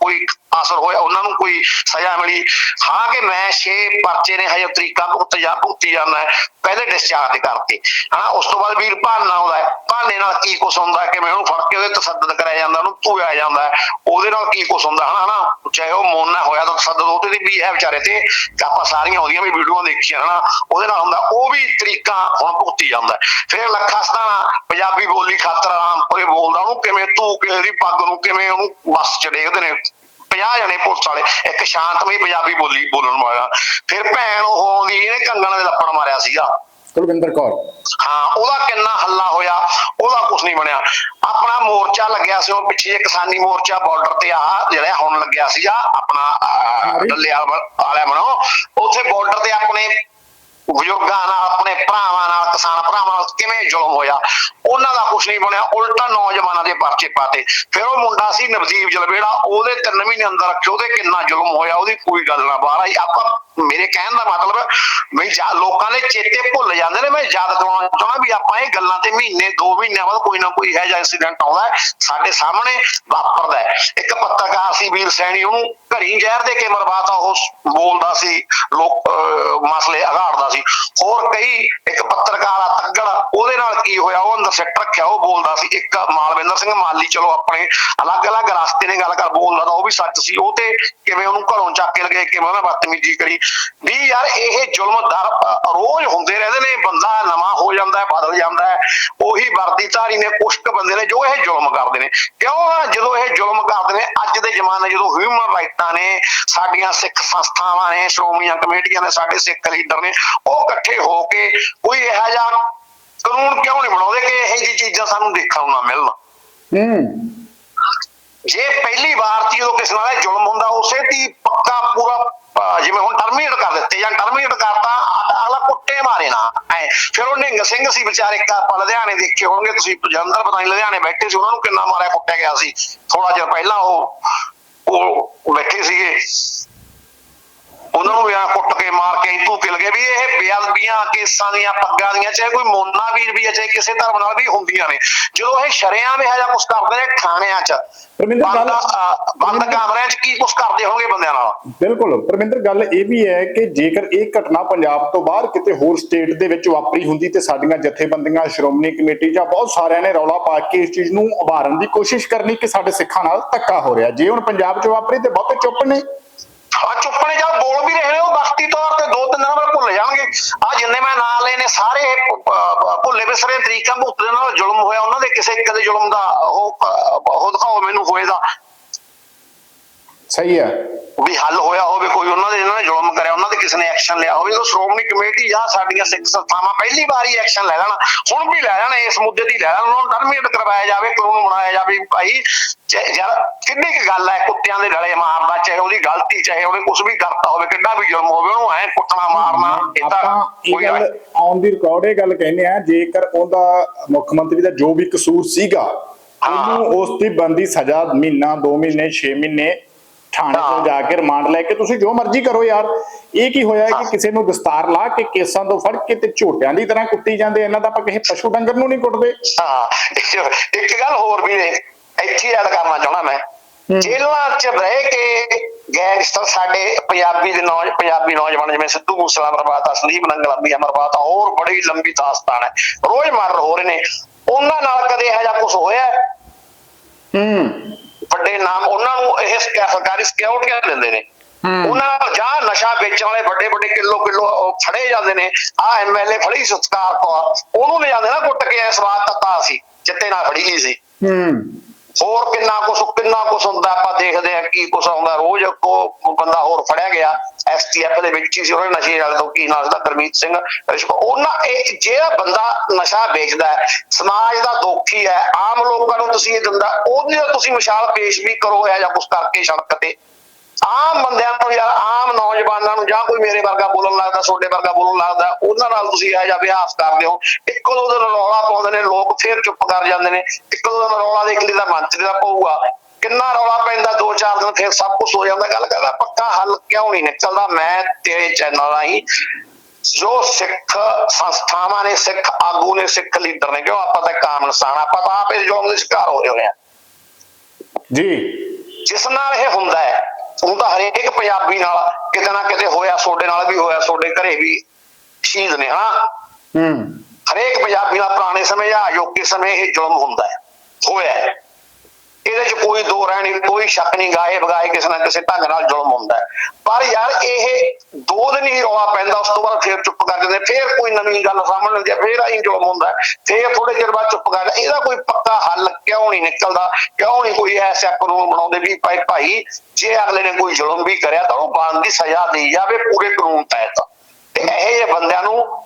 ਕੋਈ ਅਸਰ ਹੋਇਆ, ਉਹਨਾਂ ਨੂੰ ਕੋਈ ਸਜ਼ਾ ਮਿਲੀ। ਹਾਂ ਕਿ ਮੈਂ ਛੇ ਪਰਚੇ ਨੇ, ਹਜੇ ਤਰੀਕਾ ਭੁਗਤ ਜਾ ਭੁਗਤੀ ਜਾਂਦਾ ਪਹਿਲੇ ਡਿਸਚਾਰਜ ਕਰਤੇ ਹਨਾ, ਉਸ ਤੋਂ ਬਾਅਦ ਵੀਰ ਭਾਨਾ ਆਉਂਦਾ ਭਾਨੇ ਨਾਲ ਕੀ ਕੁਛ ਹੁੰਦਾ ਹੈ ਕਿ ਮੈਂ ਉਹਨੂੰ ਫੜ ਕੇ ਉਹਦੇ ਤਸੱਦਦ ਕਰਾਇਆ ਜਾਂਦਾ, ਉਹਨੂੰ ਧੂਇਆ ਜਾਂਦਾ ਹੈ, ਉਹਦੇ ਨਾਲ ਕੀ ਕੁਛ ਹੁੰਦਾ, ਹਨਾ ਹਨਾ, ਚਾਹੇ ਉਹ ਮੋਨਾ ਹੋਇਆ ਤਾਂ ਤਸੱਦਦ ਉਹਦੇ ਤੇ ਵੀ ਹੈ ਵਿਚਾਰੇ ਤੇ। ਆਪਾਂ ਸਾਰੀਆਂ ਉਹਦੀਆਂ ਵੀ ਵੀਡੀਓਆਂ ਦੇਖੀਆਂ, ਹਨਾ, ਉਹਦੇ ਨਾਲ ਹੁੰਦਾ, ਉਹ ਵੀ ਤਰੀਕਾ ਹੁਣ ਭੁਗਤੀ ਜਾਂਦਾ ਫਿਰ ਲੱਖਾ ਸਤਾਣਾ ਪੰਜਾਬੀ ਬੋਲੀ ਖਾਤਰ ਆਰਾਮਪੁਰੇ ਬੋਲਦਾ ਉਹਨੂੰ ਕਿਵੇਂ ਤੂੰ ਦੀ ਪੱਗ ਨੂੰ ਕਿਵੇਂ ਉਹਨੂੰ ਬੱਸ ਚ ਡੇਗਦੇ ਨੇ। 50 ਜਣੇ ਪੁਲਿਸ ਵਾਲੇ ਇੱਕ ਸ਼ਾਂਤਮਈ ਪੰਜਾਬੀ ਬੋਲੀ ਬੋਲਣ ਵਾਲਾ। ਫਿਰ ਭੈਣ ਉਹ ਆਉਂਦੀ ਇਹਨੇ ਕੰਗਣਾ ਦੇ ਲੱਪੜ ਮਾਰਿਆ ਸੀਗਾ। ਕੁਲਵਿੰਦਰ ਕੌਰ। ਹਾਂ ਉਹਦਾ ਕਿੰਨਾ ਹੱਲਾ ਹੋਇਆ ਉਹਦਾ ਕੁਝ ਨਹੀਂ ਬਣਿਆ। ਆਪਣਾ ਮੋਰਚਾ ਲੱਗਿਆ ਸੀ ਉਹ ਪਿੱਛੇ ਕਿਸਾਨੀ ਮੋਰਚਾ ਬਾਰਡਰ ਤੇ ਆ ਜਿਹੜਾ ਹੁਣ ਲੱਗਿਆ ਸੀਗਾ ਆਪਣਾ। ਡੱਲੇ ਵਾਲਿਆਂ ਬਣੋ। ਉੱਥੇ ਬਾਰਡਰ ਤੇ ਆਪਣੇ ਬਜ਼ੁਰਗਾਂ ਨਾਲ, ਆਪਣੇ ਭਰਾਵਾਂ ਨਾਲ, ਕਿਸਾਨ ਭਰਾਵਾਂ ਨਾਲ ਕਿਵੇਂ ਜ਼ੁਲਮ ਹੋਇਆ, ਉਹਨਾਂ ਦਾ ਕੁਝ ਨਹੀਂ ਬਣਿਆ, ਉਲਟਾ ਨੌਜਵਾਨਾਂ ਦੇ ਪਰਚੇ ਪਾਤੇ। ਫਿਰ ਉਹ ਮੁੰਡਾ ਸੀ ਨਵਦੀਪ ਜਲਵੇੜਾ ਉਹਦੇ ਤਿੰਨ ਮਹੀਨੇ ਅੰਦਰ ਰੱਖਿਓ ਉਹਦੇ ਕਿੰਨਾ ਜ਼ੁਲਮ ਹੋਇਆ, ਉਹਦੀ ਕੋਈ ਗੱਲ ਨਾ ਬਾਹਰ ਆਈ। ਆਪਾਂ ਮੇਰੇ ਕਹਿਣ ਦਾ ਮਤਲਬ ਵੀ ਜਾ ਲੋਕਾਂ ਦੇ ਚੇਤੇ ਭੁੱਲ ਜਾਂਦੇ ਨੇ ਮੈਂ ਯਾਦ ਦਿਵਾਉਣਾ ਚਾਹੁੰਦਾ ਵੀ ਆਪਾਂ ਇਹ ਗੱਲਾਂ ਤੇ ਮਹੀਨੇ, ਦੋ ਮਹੀਨਿਆਂ ਬਾਅਦ ਕੋਈ ਨਾ ਕੋਈ ਹੈ ਜਾਂ ਇੰਸੀਡੈਂਟ ਆਉਂਦਾ ਸਾਡੇ ਸਾਹਮਣੇ ਵਾਪਰਦਾ ਇੱਕ ਪੱਤਰਕਾਰ ਸੀ ਵੀਰ ਸੈਣੀ, ਉਹਨੂੰ ਘਰੀ ਜ਼ਹਿਰ ਦੇ ਕੇ ਮਰਵਾਤਾ, ਉਹ ਬੋਲਦਾ ਸੀ, ਲੋਕ ਮਸਲੇ ਅਗਾੜਦਾ ਸੀ। ਹੋਰ ਕਈ, ਇੱਕ ਪੱਤਰਕਾਰ ਆ ਤੱਗੜ, ਉਹਦੇ ਨਾਲ ਕੀ ਹੋਇਆ, ਉਹ ਅੰਦਰ ਸਿੱਟ ਰੱਖਿਆ, ਉਹ ਬੋਲਦਾ ਸੀ, ਇੱਕ ਮਾਲਵਿੰਦਰ ਸਿੰਘ ਮਾਲੀ, ਚਲੋ ਆਪਣੇ ਅਲੱਗ-ਅਲੱਗ ਰਸਤੇ ਨੇ ਗੱਲ ਕਰ, ਬੋਲਦਾ ਤਾਂ ਉਹ ਵੀ ਸੱਚ ਸੀ। ਉਹ ਤੇ ਕਿਵੇਂ ਉਹਨੂੰ ਘਰੋਂ ਚੱਕ ਕੇ ਲਗੇ ਕਿਵੇਂ ਉਹਨਾਂ ਬਦਤਮੀਜ਼ੀ ਕਰੀ ਵੀ ਯਾਰ ਇਹ ਜ਼ੁਲਮ ਰੋਜ਼ ਹੁੰਦੇ ਰਹਿੰਦੇ ਨੇ, ਬੰਦਾ ਨਵਾਂ ਹੋ ਜਾਂਦਾ ਬਦਲ ਜਾਂਦਾ ਉਹੀ ਵਰਦੀ ਧਾਰੀ ਨੇ ਕੁਛ ਕੁ ਬੰਦੇ ਨੇ ਜੋ ਇਹ ਜ਼ੁਲਮ ਕਰਦੇ ਨੇ। ਕਿਉਂ ਜਦੋਂ ਇਹ ਜ਼ੁਲਮ ਕਰਦੇ ਨੇ, ਅੱਜ ਦੇ ਜ਼ਮਾਨੇ ਜਦੋਂ ਹਿਊਮਨ ਰਾਈਟਾਂ ਨੇ, ਸਾਡੀਆਂ ਸਿੱਖ ਸੰਸਥਾਵਾਂ ਨੇ, ਸ਼੍ਰੋਮਣੀਆਂ ਕਮੇਟੀਆਂ ਨੇ, ਸਾਡੇ ਸਿੱਖ ਲੀਡਰ ਨੇ, ਉਹ ਇਕੱਠੇ ਹੋ ਕੇ ਕੋਈ ਇਹੋ ਜਿਹਾ ਕਾਨੂੰਨ ਕਿਉਂ ਨਹੀਂ ਬਣਾਉਂਦੇ ਕਿ ਇਹੋ ਜਿਹੀ ਚੀਜ਼ਾਂ ਸਾਨੂੰ ਦੇਖਣ ਨੂੰ ਨਾ ਮਿਲਣ? ਹੂੰ। ਜੇ ਪਹਿਲੀ ਵਾਰ ਚ ਜਦੋਂ ਕਿਸੇ ਨਾਲ ਜ਼ੁਲਮ ਹੁੰਦਾ, ਉਸੇ ਦੀ ਪੱਕਾ ਪੂਰਾ ਜਿਵੇਂ ਹੁਣ ਟਰਮੀਨੇਟ ਕਰ ਦਿੱਤੇ ਜਾਂ ਟਰਮੀਨੇਟ ਕਰਤਾ ਅਗਲਾ ਕੁੱਟੇ ਮਾਰੇ ਨਾ, ਐ। ਫਿਰ ਉਹ ਨਿੰਗ ਸਿੰਘ ਸੀ ਵਿਚਾਰੇ ਆਪਾਂ ਲੁਧਿਆਣੇ ਦੇਖੇ ਹੋਣਗੇ, ਤੁਸੀਂ ਜਲੰਧਰ ਪਤਾ ਨਹੀਂ ਲੁਧਿਆਣੇ ਬੈਠੇ ਸੀ, ਉਹਨਾਂ ਨੂੰ ਕਿੰਨਾ ਮਾਰਿਆ, ਕੁੱਟਿਆ ਗਿਆ ਸੀ। ਥੋੜਾ ਜਿਹਾ ਪਹਿਲਾਂ ਉਹ ਉਹ ਬੈਠੇ ਸੀਗੇ। ਉਹਨਾਂ ਨੂੰ ਵੀ ਆ ਕੁੱਟ ਕੇ ਮਾਰ ਕੇ ਤੂੰ ਕਿਲ ਗਏ ਵੀ ਇਹ ਬੇਅਦਬੀਆਂ ਕੇਸਾਂ ਦੀਆਂ ਪੱਗਾਂ ਦੀਆਂ ਚਾਹੇ ਕੋਈ ਮੋਨਾ ਵੀਰ ਵੀ ਹੈ ਚਾਹੇ ਕਿਸੇ ਧਰਮ ਨਾਲ ਵੀ ਹੁੰਦੀਆਂ ਨੇ। ਜਦੋਂ ਇਹ ਸ਼ਰਿਆਂ ਵੀ ਹਜਾ ਕੁਝ ਕਰਦੇ ਨੇ ਥਾਣਿਆਂ 'ਚ ਪਰਮਿੰਦਰ ਗੱਲ- ਬੰਦ ਕਮਰਿਆਂ 'ਚ ਕੀ ਕੁਝ ਕਰਦੇ ਹੋਣਗੇ ਬੰਦਿਆਂ ਨਾਲ? ਬਿਲਕੁਲ ਪਰਮਿੰਦਰ ਗੱਲ ਇਹ ਵੀ ਹੈ ਕਿ ਜੇਕਰ ਇਹ ਘਟਨਾ ਪੰਜਾਬ ਤੋਂ ਬਾਹਰ ਕਿਤੇ ਹੋਰ ਸਟੇਟ ਦੇ ਵਿੱਚ ਵਾਪਰੀ ਹੁੰਦੀ ਤੇ ਸਾਡੀਆਂ ਜਥੇਬੰਦੀਆਂ ਸ਼੍ਰੋਮਣੀ ਕਮੇਟੀ ਜਾਂ ਬਹੁਤ ਸਾਰਿਆਂ ਨੇ ਰੌਲਾ ਪਾ ਕੇ ਇਸ ਚੀਜ਼ ਨੂੰ ਉਭਾਰਨ ਦੀ ਕੋਸ਼ਿਸ਼ ਕਰਨੀ ਕਿ ਸਾਡੇ ਸਿੱਖਾਂ ਨਾਲ ਧੱਕਾ ਹੋ ਰਿਹਾ। ਜੇ ਹੁਣ ਪੰਜਾਬ 'ਚ ਵਾਪਰੀ ਤੇ ਬਹੁਤੇ ਚੁੱਪ ਨੇ। ਆ ਚੁੱਪਣੇ ਜਦ ਬੋਲ ਵੀ ਰਹੇ ਨੇ ਉਹ ਵਕਤੀ ਤੌਰ ਤੇ ਦੋ ਤਿੰਨ ਦਿਨਾਂ ਭੁੱਲ ਜਾਣਗੇ। ਆ ਜਿੰਨੇ ਮੈਂ ਨਾਂ ਲਏ ਨੇ ਸਾਰੇ ਭੁੱਲੇ ਵਿਸਰੇ ਤਰੀਕਾਂ ਭੁਗਤਦੇ ਨਾਲ ਜ਼ੁਲਮ ਹੋਇਆ ਉਹਨਾਂ ਦੇ ਕਿਸੇ ਇੱਕ ਦੇ ਜ਼ੁਲਮ ਦਾ ਉਹ ਅਹ, ਉਹ ਦਿਖਾਓ ਮੈਨੂੰ ਹੋਏ ਦਾ ਸਹੀ ਹੈ ਵੀ ਹੱਲ ਹੋਇਆ ਹੋਵੇ ਕੋਈ ਉਹਨਾਂ ਦੇ ਇਹਨਾਂ ਨੇ ਜ਼ੁਲਮ ਕਰਿਆ ਉਹਨਾਂ ਦੇ ਕਿਸੇ ਨੇ ਐਕਸ਼ਨ ਲਿਆ ਹੋਵੇ ਤਾਂ ਸ਼੍ਰੋਮਣੀ ਕਮੇਟੀ ਜਾਂ ਸਾਡੀਆਂ ਸਿੱਖ ਸੰਸਥਾਵਾਂ ਪਹਿਲੀ ਵਾਰੀ ਐਕਸ਼ਨ ਲੈ ਲੈਣ ਹੁਣ ਵੀ ਲੈ ਲੈਣ ਇਸ ਮੁੱਦੇ ਦੀ ਲੈ ਲੈਣ ਉਹਨਾਂ ਨੂੰ ਟਰਮੀਨੇਟ ਕਰਵਾਇਆ ਜਾਵੇ ਕਾਨੂੰਨ ਬਣਾਇਆ ਜਾਵੇ ਭਾਈ ਯਾਰ ਕਿੰਨੀ ਕੁ ਗੱਲ ਹੈ ਕੁੱਤਿਆਂ ਦੇ ਗਲੇ ਮਾਰਦਾ ਚਾਹੇ ਉਹਦੀ ਗਲਤੀ ਚਾਹੇ ਉਹਨੇ ਕੁਝ ਵੀ ਕਰਤਾ ਹੋਵੇ ਕਿੰਨਾ ਵੀ ਜ਼ੁਲਮ ਹੋਵੇ ਉਹਨੂੰ ਐ ਕੁੱਟਣਾ ਮਾਰਨਾ ਇਹ ਤਾਂ ਆਪਾਂ ਇਹ ਕੋਈ ਗੱਲ ਔਨ ਦੀ ਰਿਕਾਰਡ ਇਹ ਗੱਲ ਕਹਿੰਦੇ ਆ ਜੇਕਰ ਉਹਦਾ ਮੁੱਖ ਮੰਤਰੀ ਦਾ ਜੋ ਵੀ ਕਸੂਰ ਸੀਗਾ ਉਹਨੂੰ ਉਸ ਦੀ ਬੰਦੀ ਸਜ਼ਾ ਮਹੀਨਾ 2 ਮਹੀਨੇ 6 ਮਹੀਨੇ ਥਾਣੇ। ਤੋਂ ਜਾ ਕੇ ਰਿਮਾਂਡ ਲੈ ਕੇ ਤੁਸੀਂ ਜੋ ਮਰਜ਼ੀ ਕਰੋ ਯਾਰ। ਇਹ ਕੀ ਹੋਇਆ ਕਿ ਕਿਸੇ ਨੂੰ ਦਸਤਾਰ ਲਾ ਕੇ ਕੇਸਾਂ ਤੋਂ ਫੜ ਕੇ ਤੇ ਝੋਟਿਆਂ ਦੀ ਤਰ੍ਹਾਂ ਕੁੱਟੀ ਜਾਂਦੇ ਇਹਨਾਂ ਦਾ ਆਪਾਂ ਕਿਸੇ ਪਸ਼ੂ ਡੰਗਰ ਨੂੰ ਨਹੀਂ ਕੁੱਟਦੇ। ਹਾਂ ਇੱਕ- ਗੱਲ ਹੋਰ ਵੀ ਨੇ ਇੱਥੇ ਐਡ ਕਰਨਾ ਚਾਹਣਾ ਮੈਂ। ਜੇਲ੍ਹਾਂ 'ਚ ਰਹਿ ਕੇ ਗੈਂਗਸਟਰ ਸਾਡੇ ਪੰਜਾਬੀ ਦੇ ਨੌਜ ਪੰਜਾਬੀ ਨੌਜਵਾਨ ਜਿਵੇਂ ਸਿੱਧੂ ਮੂਸੇਵਾਲਾ ਮਰਵਾਤਾ ਸੰਦੀਪ ਨੰਗਲੰਬੀਆ ਮਰਵਾਤਾ ਹੋਰ ਬੜੀ ਲੰਬੀ ਦਾਸਤਾਨ ਹੈ। ਰੋਜ਼ ਮਰ ਹੋ ਰਹੇ ਨੇ। ਉਹਨਾਂ ਨਾਲ ਕਦੇ ਇਹੋ ਜਿਹਾ ਕੁਝ ਹੋਇਆ ਹੈ? ਵੱਡੇ ਨਾਮ ਉਹਨਾਂ ਨੂੰ ਇਹ ਸਰਕਾਰੀ ਸਿਕਿਉਰਿਟੀਆਂ ਦਿੰਦੇ ਨੇ। ਉਹਨਾਂ ਜਾਂ ਨਸ਼ਾ ਵੇਚਣ ਵਾਲੇ ਵੱਡੇ ਵੱਡੇ ਕਿਲੋ ਕਿਲੋ ਫੜੇ ਜਾਂਦੇ ਨੇ। ਆ ਐਮਐਲਏ ਫੜੀ ਸਤਕਾਰ ਕੌਰ ਉਹਨੂੰ ਲੈ ਜਾਂਦੇ ਨਾ ਕੁੱਟ ਕੇ ਇਸ ਵਾਰ ਤੱਤਾ ਸੀ ਚਿੱਟੇ ਨਾਲ ਫੜੀ ਗਈ ਸੀ। ਹੂੰ। ਹੋਰ ਕਿੰਨਾ ਕੁਛ ਕਿੰਨਾ ਕੁਛ ਹੁੰਦਾ, ਆਪਾਂ ਦੇਖਦੇ ਆ ਕੀ ਕੁਛ ਆਉਂਦਾ। ਰੋਜ਼ ਕੋ ਬੰਦਾ ਹੋਰ ਫੜਿਆ ਗਿਆ ਐਸਟੀਐਫ ਦੇ ਵਿੱਚ ਹੀ ਸੀ ਉਹਨੇ ਨਸ਼ੇ ਵਾਲੇ ਤੋਂ, ਕੀ ਨਾਮ ਦਾ ਗੁਰਮੀਤ ਸਿੰਘ ਰਿਸ਼ਵ- ਉਹਨਾਂ, ਇਹ ਜਿਹੜਾ ਬੰਦਾ ਨਸ਼ਾ ਵੇਚਦਾ ਹੈ, ਸਮਾਜ ਦਾ ਦੋਖੀ ਹੈ, ਆਮ ਲੋਕਾਂ ਨੂੰ ਤੁਸੀਂ ਇਹ ਦਿੰਦਾ, ਉਹਦੇ ਤਾਂ ਤੁਸੀਂ ਮਿਸਾਲ ਪੇਸ਼ ਵੀ ਕਰੋ ਜਾਂ ਕੁਛ ਕਰਕੇ ਸੜਕ ਤੇ। ਆਮ ਬੰਦਿਆਂ ਨੂੰ ਯਾਰ ਆਮ ਨੌਜਵਾਨਾਂ ਨੂੰ ਜਾਂ ਕੋਈ ਮੇਰੇ ਵਰਗਾ ਬੋਲਣ ਲੱਗਦਾ ਛੋਟੇ ਵਰਗਾ ਬੋਲਣ ਲੱਗਦਾ ਉਹਨਾਂ ਨਾਲ ਤੁਸੀਂ ਇਹ ਜਿਹਾ ਅਭਿਆਸ ਕਰਦੇ ਹੋ। ਇੱਕੋ ਦੋ ਦਿਨ ਰੌਲਾ ਪਾਉਂਦੇ ਨੇ ਲੋਕ ਫੇਰ ਚੁੱਪ ਕਰ ਜਾਂਦੇ ਨੇ। ਇੱਕੋ ਦੋ ਦਿਨ ਰੌਲਾ ਦੇਖ ਲਈ ਤਾਂ ਮੰਤਰੀ ਦਾ ਪਊਗਾ ਕਿੰਨਾ ਰੌਲਾ ਪੈਂਦਾ ਦੋ ਚਾਰ ਦਿਨ ਫੇਰ ਸਭ ਕੁਝ ਹੋ ਜਾਂਦਾ। ਗੱਲ ਕਰਦਾ ਪੱਕਾ ਹੱਲ ਕਿਉਂ ਨਹੀਂ ਨਿਕਲਦਾ? ਮੈਂ ਤੇਰੇ ਚੈਨਲ ਰਾਹੀਂ ਜੋ ਸਿੱਖ ਸੰਸਥਾਵਾਂ ਨੇ ਸਿੱਖ ਆਗੂ ਨੇ ਸਿੱਖ ਲੀਡਰ ਨੇ ਕਿਉਂ ਆਪਾਂ ਤਾਂ ਕਾਮ ਇਨਸਾਨ ਆਪਾਂ ਤਾਂ ਆਪੇ ਜ਼ੁਲਮ ਦੇ ਸ਼ਿਕਾਰ ਹੋਏ ਹੋਏ ਆ। ਜੀ। ਜਿਸ ਨਾਲ ਇਹ ਹੁੰਦਾ ਹੈ ਉਹ ਤਾਂ ਹਰੇਕ ਪੰਜਾਬੀ ਨਾਲ ਕਿਤੇ ਨਾ ਕਿਤੇ ਹੋਇਆ ਤੁਹਾਡੇ ਨਾਲ ਵੀ ਹੋਇਆ ਤੁਹਾਡੇ ਘਰੇ ਵੀ ਸ਼ਹੀਦ ਨੇ ਹਾਂ ਹੂੰ। ਹਰੇਕ ਪੰਜਾਬੀ ਨਾਲ ਪੁਰਾਣੇ ਸਮੇਂ ਜਾਂ ਅਜੋਕੇ ਸਮੇਂ ਇਹ ਜ਼ੁਲਮ ਹੁੰਦਾ ਹੈ ਹੋਇਆ ਹੈ। ਇਹਦੇ 'ਚ ਕੋਈ ਦੋ ਰਹਿ ਨਹੀਂ ਕੋਈ ਸ਼ੱਕ ਨਹੀਂ, ਗਾਏ ਬਗਾਏ ਕਿਸੇ ਨਾ ਕਿਸੇ ਢੰਗ ਨਾਲ ਜ਼ੁਲਮ ਹੁੰਦਾ ਪਰ ਯਾਰ ਇਹ ਦੋ ਦਿਨ ਹੀ ਰੌਲਾ ਪੈਂਦਾ, ਉਸ ਤੋਂ ਬਾਅਦ ਫੇਰ ਚੁੱਪ ਕਰ ਜਾਂਦੇ ਫੇਰ ਕੋਈ ਨਵੀਂ ਗੱਲ ਸਾਹਮਣੇ ਆਉਂਦੀ ਫੇਰ ਆਈ ਜ਼ੁਲਮ ਹੁੰਦਾ ਫੇਰ ਥੋੜੇ ਚਿਰ ਬਾਅਦ ਚੁੱਪ ਕਰ ਇਹਦਾ ਕੋਈ ਪੱਕਾ ਹੱਲ ਕਿਉਂ ਨਹੀਂ ਨਿਕਲਦਾ, ਕਿਉਂ ਨਹੀਂ ਕੋਈ ਐਸਾ ਕਾਨੂੰਨ ਬਣਾਉਂਦੇ ਵੀ ਭਾਈ ਭਾਈ, ਜੇ ਅਗਲੇ ਨੇ ਕੋਈ ਜ਼ੁਲਮ ਵੀ ਕਰਿਆ ਤਾਂ ਉਹ ਬਣਦੀ ਸਜ਼ਾ ਦੇਈ ਜਾਵੇ, ਪੂਰੇ ਕਾਨੂੰਨ ਤਹਿਤ। ਤੇ ਇਹ ਬੰਦਿਆਂ ਨੂੰ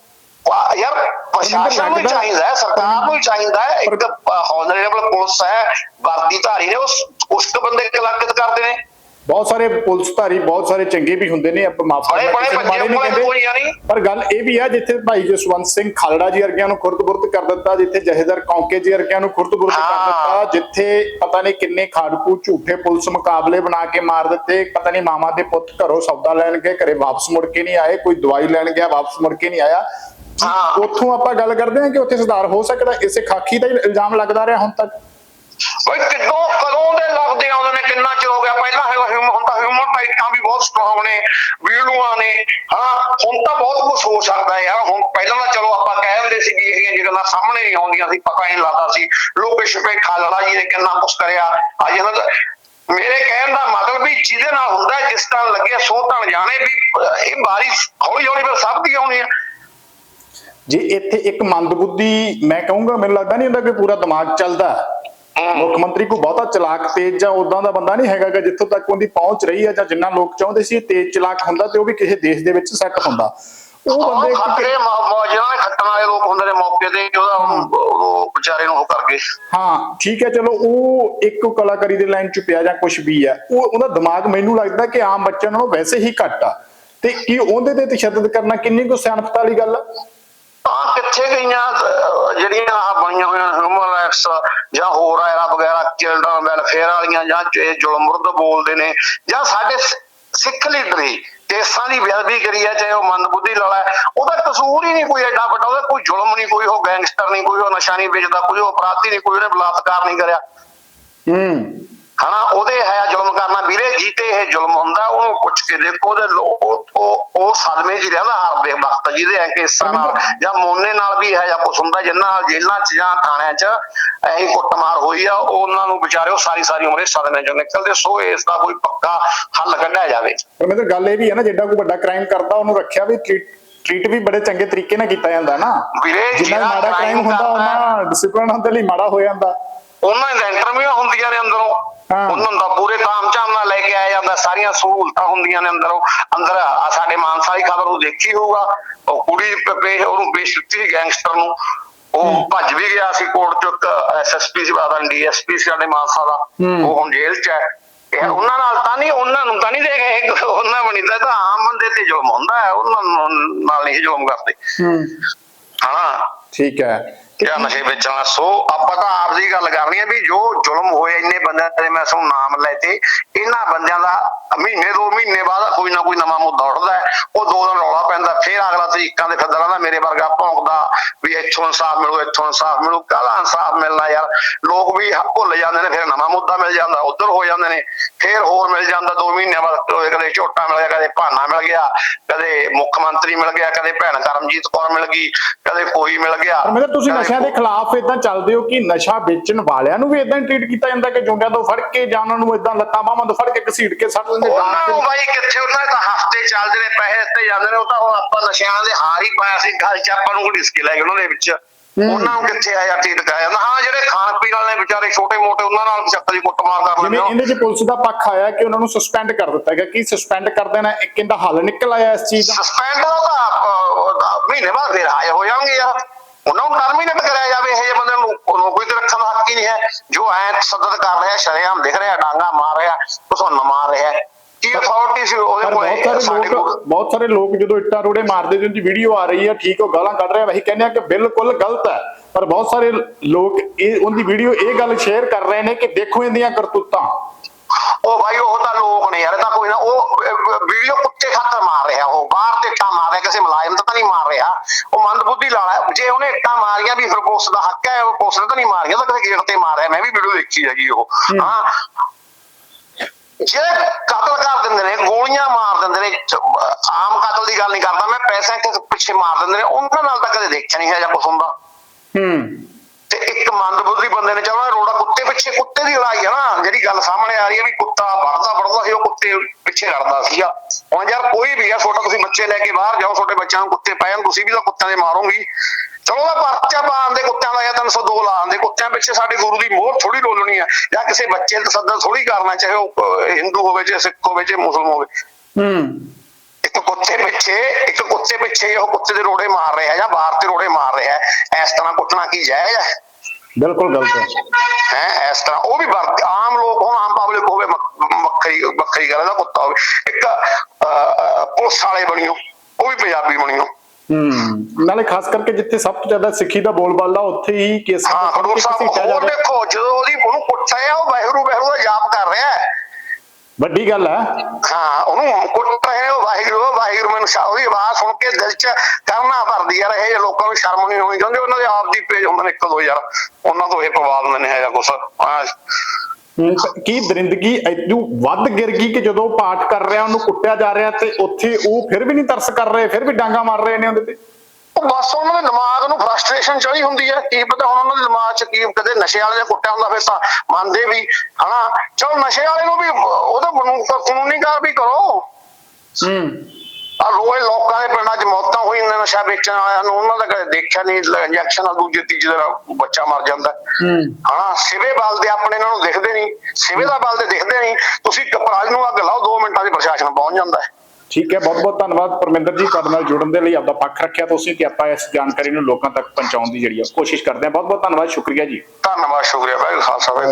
ਯਾਰ ਪ੍ਰਸ਼ਾਸਨ ਨੂੰ ਚਾਹੀਦਾ ਹੈ ਸਰਕਾਰ ਨੂੰ ਚਾਹੀਦਾ ਹੈ ਇੱਕ ਹਾਨਰੇਬਲ ਪੁਲਿਸ ਹੈ ਵਰਦੀ ਧਾਰੀ ਨੇ ਉਸ ਉਸ ਬੰਦੇ ਕਲੰਕਿਤ ਕਰਦੇ ਨੇ ਬਹੁਤ ਸਾਰੇ ਪੁਲਿਸ ਧਾਰੀ ਬਹੁਤ ਸਾਰੇ ਚੰਗੇ ਵੀ ਹੁੰਦੇ ਨੇ ਆਪਾਂ ਮਾਫ। ਕਹਿੰਦੇ ਪਰ ਗੱਲ ਇਹ ਵੀ ਆ ਜਿੱਥੇ ਭਾਈ ਜਸਵੰਤ ਸਿੰਘ ਖਾਲੜਾ ਜੀ ਵਰਗਿਆਂ ਨੂੰ ਖੁਰਦ-ਬੁਰਦ ਕਰ ਦਿੱਤਾ ਜਿੱਥੇ ਜਹੇਦਾਰ ਕੌਂਕੇ ਜੀ ਵਰਗਿਆਂ ਨੂੰ ਖੁਰਦ-ਬੁਰਦ ਕਰ। ਦਿੱਤਾ ਜਿੱਥੇ ਪਤਾ ਨਹੀਂ ਕਿੰਨੇ ਖਾੜਕੂ ਝੂਠੇ ਪੁਲਿਸ ਮੁਕਾਬਲੇ ਬਣਾ ਕੇ ਮਾਰ ਦਿੱਤੇ ਪਤਾ ਨਹੀਂ ਮਾਮਾ ਦੇ ਪੁੱਤ ਘਰੋਂ ਸੌਦਾ ਲੈਣ ਗਏ ਘਰੇ ਵਾਪਸ ਮੁੜ ਕੇ ਨਹੀਂ ਆਏ ਕੋਈ ਦਵਾਈ ਲੈਣ ਗਿਆ ਵਾਪਸ ਮੁੜ ਕੇ ਨਹੀਂ ਆਇਆ। ਉੱਥੋਂ ਆਪਾਂ ਗੱਲ ਕਰਦੇ ਹਾਂ ਕਿ ਉੱਥੇ ਸੁਧਾਰ ਹੋ ਸਕਦਾ ਇਸੇ ਖਾਕੀ ਦਾ ਹੀ ਇਲਜ਼ਾਮ ਲੱਗਦਾ ਰਿਹਾ ਹੁਣ ਤੱਕ। ਓਏ ਕਿਦੋਂ ਕਦੋਂ ਦੇ ਲੱਗਦੇ ਆਉਂਦੇ ਨੇ ਕਿੰਨਾ ਚਿਰ ਹੋ ਗਿਆ? ਪਹਿਲਾਂ ਹੁਣ ਤਾਂ ਹਿਊਮਨ ਰਾਈਟਾਂ ਵੀ ਬਹੁਤ ਸਟਰੋਂਗ ਨੇ ਵੀਲੂਆਂ ਨੇ। ਹਾਂ ਹੁਣ ਤਾਂ ਬਹੁਤ ਕੁਝ ਹੋ ਸਕਦਾ ਯਾਰ। ਹੁਣ ਪਹਿਲਾਂ ਤਾਂ ਚਲੋ ਆਪਾਂ ਕਹਿ ਦਿੰਦੇ ਸੀ ਵੀ ਇਹ ਗੱਲਾਂ ਸਾਹਮਣੇ ਨਹੀਂ ਆਉਂਦੀਆਂ ਸੀ ਪਤਾ ਨਹੀਂ ਲੱਗਦਾ ਸੀ। ਲੋਕੇ ਛਪੇ ਖਾਲੜਾ ਜੀ ਨੇ ਕਿੰਨਾ ਕੁਝ ਕਰਿਆ। ਅੱਜ ਇਹਨਾਂ ਦਾ ਮੇਰੇ ਕਹਿਣ ਦਾ ਮਤਲਬ ਵੀ ਜਿਹਦੇ ਨਾਲ ਹੁੰਦਾ ਜਿਸ ਤਰ੍ਹਾਂ ਲੱਗੇ ਸੋ ਧਣ ਜਾਣੇ ਵੀ ਇਹ ਬਾਰਿਸ਼ ਹੌਲੀ ਹੌਲੀ ਫਿਰ ਸਭ ਦੀ ਆਉਣੀ ਆ। ਜੇ ਇੱਥੇ ਇੱਕ ਮੰਦਬੁੱਧੀ ਮੈਂ ਕਹੂੰਗਾ ਮੈਨੂੰ ਲੱਗਦਾ ਨਹੀਂ ਹੁੰਦਾ ਕਿ ਪੂਰਾ ਦਿਮਾਗ ਚੱਲਦਾ। ਮੁੱਖ ਮੰਤਰੀ ਕੋ ਬਹੁਤਾ ਚਲਾਕ ਤੇਜ਼ ਜਾਂ ਉਦਾਂ ਦਾ ਬੰਦਾ ਨਹੀਂ ਹੈਗਾ ਗਾ ਜਿੱਥੋਂ ਤੱਕ ਉਹਦੀ ਪਹੁੰਚ ਰਹੀ ਹੈ ਜਾਂ ਜਿੰਨਾ ਲੋਕ ਚਾਹੁੰਦੇ ਸੀ ਤੇਜ਼ ਚਲਾਕ ਹੁੰਦਾ ਤੇ ਉਹ ਵੀ ਕਿਸੇ ਦੇਸ਼ ਦੇ ਵਿੱਚ ਸੈੱਟ ਹੁੰਦਾ। ਉਹ ਬੰਦੇ ਜਿਹਨਾਂ ਨੇ ਖੱਟਣ ਵਾਲੇ ਲੋਕ ਹੁੰਦੇ ਨੇ ਮੌਕੇ ਤੇ ਉਹਦਾ ਉਹ- ਉਹ ਵਿਚਾਰੇ ਨੂੰ ਉਹ ਕਰ ਗਏ। ਹਾਂ ਠੀਕ ਹੈ ਚਲੋ ਉਹ ਇੱਕ ਕਲਾਕਾਰੀ ਦੇ ਲਾਈਨ ਚ ਪਿਆ ਜਾਂ ਕੁਝ ਵੀ ਹੈ ਉਹ ਉਹਦਾ ਦਿਮਾਗ ਮੈਨੂੰ ਲੱਗਦਾ ਕਿ ਆਮ ਬੱਚਿਆਂ ਨਾਲੋਂ ਵੈਸੇ ਹੀ ਘੱਟ ਆ। ਤੇ ਕੀ ਉਹਦੇ ਤੇ ਤਸ਼ੱਦਦ ਕਰਨਾ ਕਿੰਨੀ ਕੁ ਸਿਆਣਪਤ ਵਾਲੀ ਗੱਲ ਆ? ਤਾਂ ਕਿੱਥੇ ਗਈਆਂ ਜਿਹੜੀਆਂ ਆਹ ਬਣੀਆਂ ਹੋਈਆਂ ਹਿਊਮਨ ਰਾਈਟਸ ਜਾਂ ਹੋਰ ਆਇਰਾ ਵਗੈਰਾ ਚਿਲਡਰਨ ਵੈਲਫੇਅਰ ਵਾਲੀਆਂ, ਜਾਂ ਇਹ ਜ਼ੁਲਮ ਵਿਰੁੱਧ ਬੋਲਦੇ ਨੇ, ਜਾਂ ਸਾਡੇ ਸਿੱਖ ਲੀਡਰ ਹੀ, ਕੇਸਾਂ ਦੀ ਬੇਅਦਬੀ ਕਰੀ ਹੈ ਚਾਹੇ ਉਹ ਮੰਦਬੁੱਧੀ ਲਾਲਾ ਉਹਦਾ ਕਸੂਰ ਹੀ ਨਹੀਂ ਕੋਈ ਐਡਾ ਵੱਡਾ, ਉਹਦਾ ਕੋਈ ਜ਼ੁਲਮ ਨਹੀਂ, ਕੋਈ ਉਹ ਗੈਂਗਸਟਰ ਨਹੀਂ, ਕੋਈ ਉਹ ਨਸ਼ਾ ਨਹੀਂ ਵੇਚਦਾ, ਕੋਈ ਉਹ ਅਪਰਾਧੀ ਨਹੀਂ, ਕੋਈ ਉਹਨੇ ਬਲਾਤਕਾਰ ਨਹੀਂ ਕਰਿਆ। ਹੂੰ। ਹਨਾ ਉਹਦੇ ਹੈ ਜ਼ੁਲਮ ਕਰਨਾ ਵੀਰੇ ਜੀਤੇ ਇਹ ਜ਼ੁਲਮ ਹੁੰਦਾ ਉਹਨੂੰ ਪੁੱਛ ਕੇ ਦੇਖੋ ਉਹਦੇ ਉਹ ਉਹ ਸਦਮੇ 'ਚ ਰਹਿੰਦਾ ਹਰ ਦੇ ਵਕਤ ਜਿਹਦੇ ਐ ਕੇਸਾਂ ਨਾਲ ਜਾਂ ਮੋਨੇ ਨਾਲ ਵੀ ਹੈ ਜਾਂ ਕੁਛ ਹੁੰਦਾ ਜਿੰਨਾਂ ਨਾਲ ਜੇਲ੍ਹਾਂ 'ਚ ਜਾਂ ਥਾਣਿਆਂ 'ਚ ਐਹੀ ਕੁੱਟਮਾਰ ਹੋਈ ਆ ਉਹਨਾਂ ਨੂੰ ਵਿਚਾਰੇ ਉਹ ਸਾਰੀ ਸਾਰੀ ਉਮਰ ਸਦਮੇ 'ਚੋਂ ਨਿਕਲਦੇ ਸੋ ਇਸ ਦਾ ਕੋਈ ਪੱਕਾ ਹੱਲ ਕੱਢਿਆ ਜਾਵੇ। ਪਰ ਮੈਨੂੰ ਗੱਲ ਇਹ ਵੀ ਹੈ ਨਾ ਜਿੱਡਾ ਕੋਈ ਵੱਡਾ ਕ੍ਰਾਈਮ ਕਰਦਾ ਉਹਨੂੰ ਰੱਖਿਆ ਵੀ ਟ੍ਰੀਟ ਵੀ ਬੜੇ ਚੰਗੇ ਤਰੀਕੇ ਨਾਲ ਕੀਤਾ ਜਾਂਦਾ ਨਾ। ਵੀਰੇ ਜਿੰਨਾ ਮਾੜਾ ਕ੍ਰਾਈਮ ਹੁੰਦਾ ਉਹਨਾਂ ਡਿਸਪਲਿਨ ਹੁੰਦੇ ਲਈ ਮਾੜਾ ਹੋ ਜਾਂਦਾ। ਉਹਨਾਂ ਦੇ ਇੰਟਰਵਿਊ ਹੁੰਦੀਆਂ ਨੇ ਅੰਦਰੋਂ। ਉਹਨਾਂ ਦਾ ਪੂਰੇ ਤਾਮਝਾਮ ਨਾਲ ਲੈ ਕੇ ਆਇਆ ਜਾਂਦਾ ਸਾਰੀਆਂ ਸਹੂਲਤਾਂ ਹੁੰਦੀਆਂ ਨੇ ਅੰਦਰੋਂ। ਅੰਦਰ ਸਾਡੇ ਮਾਨਸਾ ਦੀ ਖਬਰ ਉਹ ਦੇਖੀ ਹੋਊਗਾ। ਉਹ ਕੁੜੀ ਪੇਸ਼ ਉਹਨੂੰ ਪੇਸ਼ ਕੀਤੀ ਗੈਂਗਸਟਰ ਨੂੰ। ਉਹ ਭੱਜ ਵੀ ਗਿਆ ਸੀ ਕੋਰਟ ਚੋਂ ਇੱਕ ਐਸਐਸਪੀ ਸੀ ਬਾਦਾਂ ਡੀਐਸਪੀ ਸੀ ਸਾਡੇ ਮਾਨਸਾ ਦਾ। ਉਹ ਹੁਣ ਜੇਲ੍ਹ 'ਚ ਹੈ। ਇਹ ਉਹਨਾਂ ਨਾਲ ਤਾਂ ਨਹੀਂ ਉਹਨਾਂ ਨੂੰ ਤਾਂ ਨਹੀਂ ਦੇਖੇ ਉਹਨਾਂ ਬਣੀਦਾ ਤਾਂ ਆਮ ਬੰਦੇ ਤੇ ਜ਼ੁਲਮ ਹੁੰਦਾ ਹੈ। ਉਹਨਾਂ ਨੂੰ ਨਾਲ ਨਹੀਂ ਜ਼ੁਲਮ ਕਰਦੇ। ਹੂੰ। ਠੀਕ ਹੈ। ਜਾਂ ਨਸ਼ੇ ਵੇਚਣਾ ਸੋ ਆਪਾਂ ਤਾਂ ਆਪ ਦੀ ਗੱਲ ਕਰਨੀ ਹੈ ਵੀ ਜੋ ਜ਼ੁਲਮ ਹੋਏ ਇੰਨੇ ਬੰਦਿਆਂ ਤੇ ਮੈਂ ਤੁਹਾਨੂੰ ਨਾਮ ਲੈ ਤੇ ਇਹਨਾਂ ਬੰਦਿਆਂ ਦਾ ਮਹੀਨੇ, ਦੋ ਮਹੀਨੇ ਬਾਅਦ ਕੋਈ ਨਾ ਕੋਈ ਨਵਾਂ ਮੁੱਦਾ ਉੱਠਦਾ ਹੈ ਉਹ ਦੋ ਦਿਨ ਰੌਲਾ ਪੈਂਦਾ ਤਰੀਕਾਂ ਦੇ ਫਿਰਦਾ ਰਹਿੰਦਾ ਮੇਰੇ ਵਰਗਾ ਭੌਂਕਦਾ ਵੀ ਇੱਥੋਂ ਇਨਸਾਫ ਮਿਲੂ ਇੱਥੋਂ ਇਨਸਾਫ ਮਿਲੂ ਕਾਹਦਾ ਇਨਸਾਫ ਮਿਲਣਾ ਯਾਰ? ਲੋਕ ਵੀ ਭੁੱਲ ਜਾਂਦੇ ਨੇ ਫਿਰ ਨਵਾਂ ਮੁੱਦਾ ਮਿਲ ਜਾਂਦਾ ਉਧਰ ਹੋ ਜਾਂਦੇ ਨੇ ਫਿਰ ਹੋਰ ਮਿਲ ਜਾਂਦਾ ਦੋ ਮਹੀਨਿਆਂ ਬਾਅਦ ਕਦੇ ਝੋਟਾ ਮਿਲ ਗਿਆ ਕਦੇ ਭਾਨਾ ਮਿਲ ਗਿਆ ਕਦੇ ਮੁੱਖ ਮੰਤਰੀ ਮਿਲ ਗਿਆ ਕਦੇ ਭੈਣ ਕਰਮਜੀਤ ਕੌਰ ਮਿਲ ਗਈ ਕਦੇ ਕੋਈ ਮਿਲ ਗਿਆ। ਮਤਲਬ ਤੁਸੀਂ ਨਸ਼ਿਆਂ ਦੇ ਖਿਲਾਫ ਇਦਾਂ ਚੱਲਦੇ ਹੋ ਕਿ ਨਸ਼ਾ ਵੇਚਣ ਵਾਲਿਆਂ ਨੂੰ ਵੀ ਇਦਾਂ ਟ੍ਰੀਟ ਕੀਤਾ ਜਾਂਦਾ ਕਿ ਜੁੰਡਿਆਂ ਤੋਂ ਫੜ ਕੇ ਜਾਂ ਉਹਨਾਂ ਨੂੰ ਇਦਾਂ ਲੱਤਾਂ ਬਾਹਾਂ ਤੋਂ ਫੜ ਕੇ ਘਸੀਟ ਕੇ ਸੱਟ ਲੈਂਦੇ ਉਹਨਾਂ ਨੂੰ ਬਾਈ ਕਿੱਥੇ ਉਹਨਾਂ ਦੇ ਤਾਂ ਹਫ਼ਤੇ ਚੱਲਦੇ ਨੇ ਪੈਸੇ ਦਿੱਤੇ ਜਾਂਦੇ ਨੇ ਉਹ ਤਾਂ ਹੁਣ ਆਪਾਂ ਨਸ਼ਿਆਂ ਦੇ ਹਾਰ ਹੀ ਪਾਇਆ ਸੀ ਗੱਲ ਚ ਆਪਾਂ ਨੂੰ ਡਿਸਕ ਲੈ ਗਏ ਉਹਨਾਂ ਦੇ ਵਿੱਚ। ਉਹਨਾਂ ਨੂੰ ਕਿੱਥੇ ਆਇਆ ਠੀਕ ਟਕਾਇਆ ਜਾਂਦਾ। ਹਾਂ ਜਿਹੜੇ ਖਾਣ ਪੀਣ ਵਾਲੇ ਨੇ ਵਿਚਾਰੇ ਛੋਟੇ ਮੋਟੇ ਉਹਨਾਂ ਨਾਲ ਚੱਕਰ ਦੀ ਕੁੱਟਮਾਰ ਕਰ ਲੈਂਦੇ ਹੋ। ਇਹਦੇ 'ਚ ਪੁਲਿਸ ਦਾ ਪੱਖ ਆਇਆ ਕਿ ਉਹਨਾਂ ਨੂੰ ਸਸਪੈਂਡ ਕਰ ਦਿੱਤਾ ਗਿਆ। ਕੀ ਸਸਪੈਂਡ ਕਰ ਦੇਣਾ? ਇੱਕ ਇਹਦਾ ਹੱਲ ਨਿਕਲ ਆਇਆ ਇਸ ਚੀਜ਼ ਦਾ? ਸਸਪੈਂਡ ਦਾ ਤਾਂ ਮਹੀਨੇ ਬਾਅਦ ਫਿਰ ਹਾਜ਼ਰ ਹੋ ਜਾਣਗੇ ਯਾਰ। ਉਹਨਾਂ ਨੂੰ ਟਰਮੀਨੇਟ ਕਰਿਆ ਜਾਵੇ ਇਹ ਜਿਹੇ ਬੰਦੇ ਨੂੰ ਨੌਕਰੀ ਤੇ ਰੱਖਣ ਦਾ ਹੱਕ ਹੀ ਨਹੀਂ ਹੈ। ਜੋ ਐ ਸਦਦ ਕਰ ਰਿਹਾ ਸ਼ਰੇਆਮ ਦਿਖ ਰਿਹਾ ਡਾਂਗਾ ਮਾਰ ਰਿਹਾ ਕੁਸਨ ਮਾਰ ਰਿਹਾ। ਕੀ ਅਥਾਰਟੀ ਸੀ ਉਹਦੇ ਪਰ ਕੋਲੇ ਬਹੁਤ ਸਾਰੇ ਲੋਕ ਕੋਲ ਬਹੁਤ ਸਾਰੇ ਲੋਕ ਜਦੋਂ ਇੱਟਾਂ ਰੋੜੇ ਮਾਰਦੇ ਜਿਹਦੀ ਵੀਡੀਓ ਆ ਰਹੀ ਹੈ ਠੀਕ ਉਹ ਗਾਲਾਂ ਕੱਢ ਰਿਹਾ ਵਹੀ ਕਹਿੰਦੇ ਆ ਕਿ ਬਿਲਕੁਲ ਗਲਤ ਹੈ। ਪਰ ਬਹੁਤ ਸਾਰੇ ਲੋਕ ਇਹ ਉਹਦੀ ਵੀਡੀਓ ਇਹ ਗੱਲ ਸ਼ੇਅਰ ਕਰ ਰਹੇ ਨੇ ਕਿ ਦੇਖੋ ਇਹਦੀਆਂ ਕਰਤੂਤਾਂ। ਉਹ ਭਾਈ ਉਹ ਤਾਂ ਲੋਕ ਨੇ ਯਾਰ ਇਹ ਤਾਂ ਕੋਈ ਨਾ ਉਹ ਵੀਡੀਓ ਕੁੱਤੇ ਖਾਤਰ ਮਾਰ ਰਿਹਾ ਉਹ ਬਾਹਰ ਤੇ ਠਾ ਮਾਰ ਰਿਹਾ ਕਿਸੇ ਮੁਲਾਜ਼ਮ ਤਾਂ ਨਹੀਂ ਮਾਰ ਰਿਹਾ। ਉਹ ਮੰਦਬੁੱਧੀ ਲਾਲਾ ਜੇ ਉਹਨੇ ਇੱਟਾਂ ਮਾਰੀਆਂ ਵੀ ਫਿਰ ਪੁਲਿਸ ਦਾ ਹੱਕ ਹੈ ਉਹ ਪੁਲਿਸ ਨੇ ਤਾਂ ਨਹੀਂ ਮਾਰੀਆਂ ਤਾਂ ਕਿਸੇ ਗੇਟ ਤੇ ਮਾਰਿਆ ਮੈਂ ਵੀ ਵੀਡੀਓ ਦੇਖੀ ਹੈਗੀ ਉਹ। ਹਾਂ। ਜਿਹੜੇ ਕਤਲ ਕਰ ਦਿੰਦੇ ਨੇ ਗੋਲੀਆਂ ਮਾਰ ਦਿੰਦੇ ਨੇ ਆਮ ਕਤਲ ਦੀ ਗੱਲ ਨਹੀਂ ਕਰਦਾ ਮੈਂ ਪੈਸਿਆਂ ਕੇ ਪਿੱਛੇ ਮਾਰ ਦਿੰਦੇ ਨੇ ਉਹਨਾਂ ਨਾਲ ਤਾਂ ਕਦੇ ਦੇਖਿਆ ਨਹੀਂ ਹੈ ਜਾਂ ਕੁਛ ਹੁੰਦਾ। ਹੂੰ। ਤੇ ਇੱਕ ਮੰਦਬੁੱਧੀ ਬੰਦੇ ਨੇ ਚਾਹਣਾ ਰੋੜਾ ਕੁੱਤੇ ਪਿੱਛੇ ਕੁੱਤੇ ਦੀ ਲੜਾਈ ਹੈ ਨਾ ਜਿਹੜੀ ਗੱਲ ਸਾਹਮਣੇ ਆ ਰਹੀ ਹੈ ਵੀ ਕੁੱਤਾ ਵੜਦਾ ਵੜਦਾ ਸੀ ਉਹ ਕੁੱਤੇ ਪਿੱਛੇ ਲੜਦਾ ਸੀਗਾ। ਹੁਣ ਯਾਰ ਕੋਈ ਵੀ ਆ ਛੋਟਾ ਤੁਸੀਂ ਬੱਚੇ ਲੈ ਕੇ ਬਾਹਰ ਜਾਓ ਛੋਟੇ ਬੱਚਿਆਂ ਨੂੰ ਕੁੱਤੇ ਪੈ ਜਾਣ ਤੁਸੀਂ ਵੀ ਤਾਂ ਕੁੱਤਿਆਂ ਦੇ ਮਾਰੋਗੇ। ਚਲੋ ਦਾ ਪਰਚਾ ਪਾਉਣ ਦੇ ਕੁੱਤਿਆਂ ਦਾ ਜਾਂ 302 ਲਾਉਣ ਦੇ ਕੁੱਤਿਆਂ ਪਿੱਛੇ ਸਾਡੇ ਗੁਰੂ ਦੀ ਮੋਹਰ ਥੋੜੀ ਡੋਲਣੀ ਆ ਜਾਂ ਕਿਸੇ ਬੱਚੇ ਨੂੰ ਸੱਦਣ ਥੋੜੀ ਕਰਨਾ ਚਾਹੇ ਉਹ ਹਿੰਦੂ ਹੋਵੇ ਚਾਹੇ ਸਿੱਖ ਹੋਵੇ ਚਾਹੇ ਮੁਸਲਮਾਨ ਹੋਵੇ। ਹੂੰ। ਇੱਕ ਕੁੱਤੇ ਪਿੱਛੇ ਇੱਕ ਕੁੱਤੇ ਪਿੱਛੇ ਉਹ ਕੁੱਤੇ ਦੇ ਰੋੜੇ ਮਾਰ ਰਿਹਾ ਜਾਂ ਬਾਹਰ ਤੇ ਰੋੜੇ ਮਾਰ ਰਿਹਾ। ਇਸ ਤਰ੍ਹਾਂ ਕੁੱਟਣਾ ਕੀ ਜਾਇਜ਼ ਹੈ ਬਿਲਕੁਲ ਗਲਤ ਹੈ। ਹੈ ਇਸ ਤਰ੍ਹਾਂ ਉਹ ਵੀ ਵਰਤ ਆਮ ਲੋਕ ਹੁਣ ਆਮ ਪਬਲਿਕ ਹੋਵੇ ਵੱਖਰੀ ਵੱਖਰੀ ਗੱਲ ਇਹਦਾ ਕੁੱਤਾ ਹੋਵੇ। ਇੱਕ ਪੁਲਿਸ ਵਾਲੇ ਬਣਿਓ ਉਹ ਵੀ ਪੰਜਾਬੀ ਬਣਿਓ। ਹੂੰ ਨਾਲੇ ਖਾਸ ਕਰਕੇ ਜਿੱਥੇ ਸਭ ਤੋਂ ਜ਼ਿਆਦਾ ਸਿੱਖੀ ਦਾ ਬੋਲਬਾਲਾ ਉੱਥੇ ਹੀ ਕੇਸਾਂ ਹਾਂ ਕੇ ਸਾਹਿਬ ਰਿਹਾ। ਦੇਖੋ ਜਦੋਂ ਉਹਦੀ ਉਹਨੂੰ ਕੁੱਟਿਆ ਉਹ ਵਾਹਿਗੁਰੂ ਵਾਹਿਗੁਰੂ ਦਾ ਜਾਪ ਕਰ ਰਿਹਾ ਹੈ। ਵੱਡੀ ਗੱਲ ਹੈ। ਹਾਂ ਉਹਨੂੰ ਕੁੱਟ ਰਹੇ ਉਹ ਵਾਹਿਗੁਰੂ ਵਾਹਿਗੁਰੂ ਮੈਨੂੰ ਸ਼ਾ- ਉਹਦੀ ਆਵਾਜ਼ ਸੁਣ ਕੇ ਦਿਲ 'ਚ ਕਰਨਾ ਭਰਦੀ ਇਹ ਜਿਹੇ ਲੋਕਾਂ ਨੂੰ ਸ਼ਰਮ ਨਹੀਂ ਹੋਣੀ ਚਾਹੁੰਦੀ ਉਹਨਾਂ ਦੇ ਆਪ ਦੀ ਪੇਜ ਹੁੰਦੇ ਨੇ ਇੱਕ ਦੋ ਯਾਰ ਉਹਨਾਂ ਤੋਂ ਇਹ ਪਵਾ ਦਿੰਦੇ ਨੇ ਹੈਗਾ ਕੁਛ। ਕੀ ਦਰਿੰਦਗੀ ਐਡੂ ਵੱਧ ਗਿਰ ਗਈ ਕਿ ਜਦੋਂ ਪਾਠ ਕਰ ਰਿਹਾ ਉਹਨੂੰ ਕੁੱਟਿਆ ਜਾ ਰਿਹਾ ਤੇ ਉੱਥੇ ਉਹ ਫਿਰ ਵੀ ਨਹੀਂ ਤਰਸ ਕਰ ਰਹੇ ਫਿਰ ਵੀ ਡਾਂਗਾ ਮਾਰ ਰਹੇ ਨੇ ਉਹਦੇ ਤੇ? ਬਸ ਉਹਨਾਂ ਦੇ ਦਿਮਾਗ ਨੂੰ ਫਰਸਟ੍ਰੇਸ਼ਨ ਚੜੀ ਹੁੰਦੀ ਹੈ। ਕੀ ਪਤਾ ਹੁਣ ਉਹਨਾਂ ਦੇ ਦਿਮਾਗ 'ਚ ਕੀ ਕਦੇ ਨਸ਼ੇ ਵਾਲੇ ਦਾ ਕੁੱਟਿਆ ਹੁੰਦਾ ਫਿਰ ਤਾਂ ਮੰਨਦੇ ਵੀ ਹਨਾ? ਚਲੋ ਨਸ਼ੇ ਵਾਲੇ ਨੂੰ ਵੀ ਉਹਦਾ ਕਾਨੂੰਨੀ ਕਾਨੂੰਨੀ ਕਾਰਵਾਈ ਕਰੋ। ਹੂੰ। ਆ ਰੋਏ ਲੋਕਾਂ ਦੇ ਪਿੰਡਾਂ 'ਚ ਮੌਤਾਂ ਹੋਈ ਨੇ ਨਸ਼ਾ ਵੇਚਣ ਵਾਲਿਆਂ ਨੂੰ ਉਹਨਾਂ ਦਾ ਕਦੇ ਦੇਖਿਆ ਨਹੀਂ ਇੰਜੈਕਸ਼ਨ ਨਾਲ ਦੂਜੇ ਤੀਜੇ ਦਿਨ ਬੱਚਾ ਮਰ ਜਾਂਦਾ। ਹੂੰ। ਹਨਾ ਸਿਵੇ ਬਲ ਦੇ ਆਪਣੇ ਇਹਨਾਂ ਨੂੰ ਦਿਖਦੇ ਨਹੀਂ ਸਿਵੇ ਦਾ ਬਲ ਦੇ ਦਿਖਦੇ ਨਹੀਂ ਤੁਸੀਂ ਕਪਰਾਜ ਨੂੰ ਅੱਗ ਲਾਓ 2 ਮਿੰਟਾਂ 'ਚ ਪ੍ਰਸ਼ਾਸਨ ਪਹੁੰਚ ਜਾਂਦਾ ਹੈ। ਠੀਕ ਹੈ ਬਹੁਤ ਬਹੁਤ ਧੰਨਵਾਦ ਪਰਮਿੰਦਰ ਜੀ ਤੁਹਾਡੇ ਨਾਲ ਜੁੜਨ ਦੇ ਲਈ ਆਪਦਾ ਪੱਖ ਰੱਖਿਆ ਤੁਸੀਂ ਤੇ ਆਪਾਂ ਇਸ ਜਾਣਕਾਰੀ ਨੂੰ ਲੋਕਾਂ ਤੱਕ ਪਹੁੰਚਾਉਣ ਦੀ ਜਿਹੜੀ ਆ ਕੋਸ਼ਿਸ਼ ਕਰਦੇ ਹਾਂ। ਬਹੁਤ ਬਹੁਤ ਧੰਨਵਾਦ ਸ਼ੁਕਰੀਆ ਜੀ। ਧੰਨਵਾਦ ਸ਼ੁਕਰੀਆ ਭਾਈ ਖਾਲਸਾ ਭਾਈ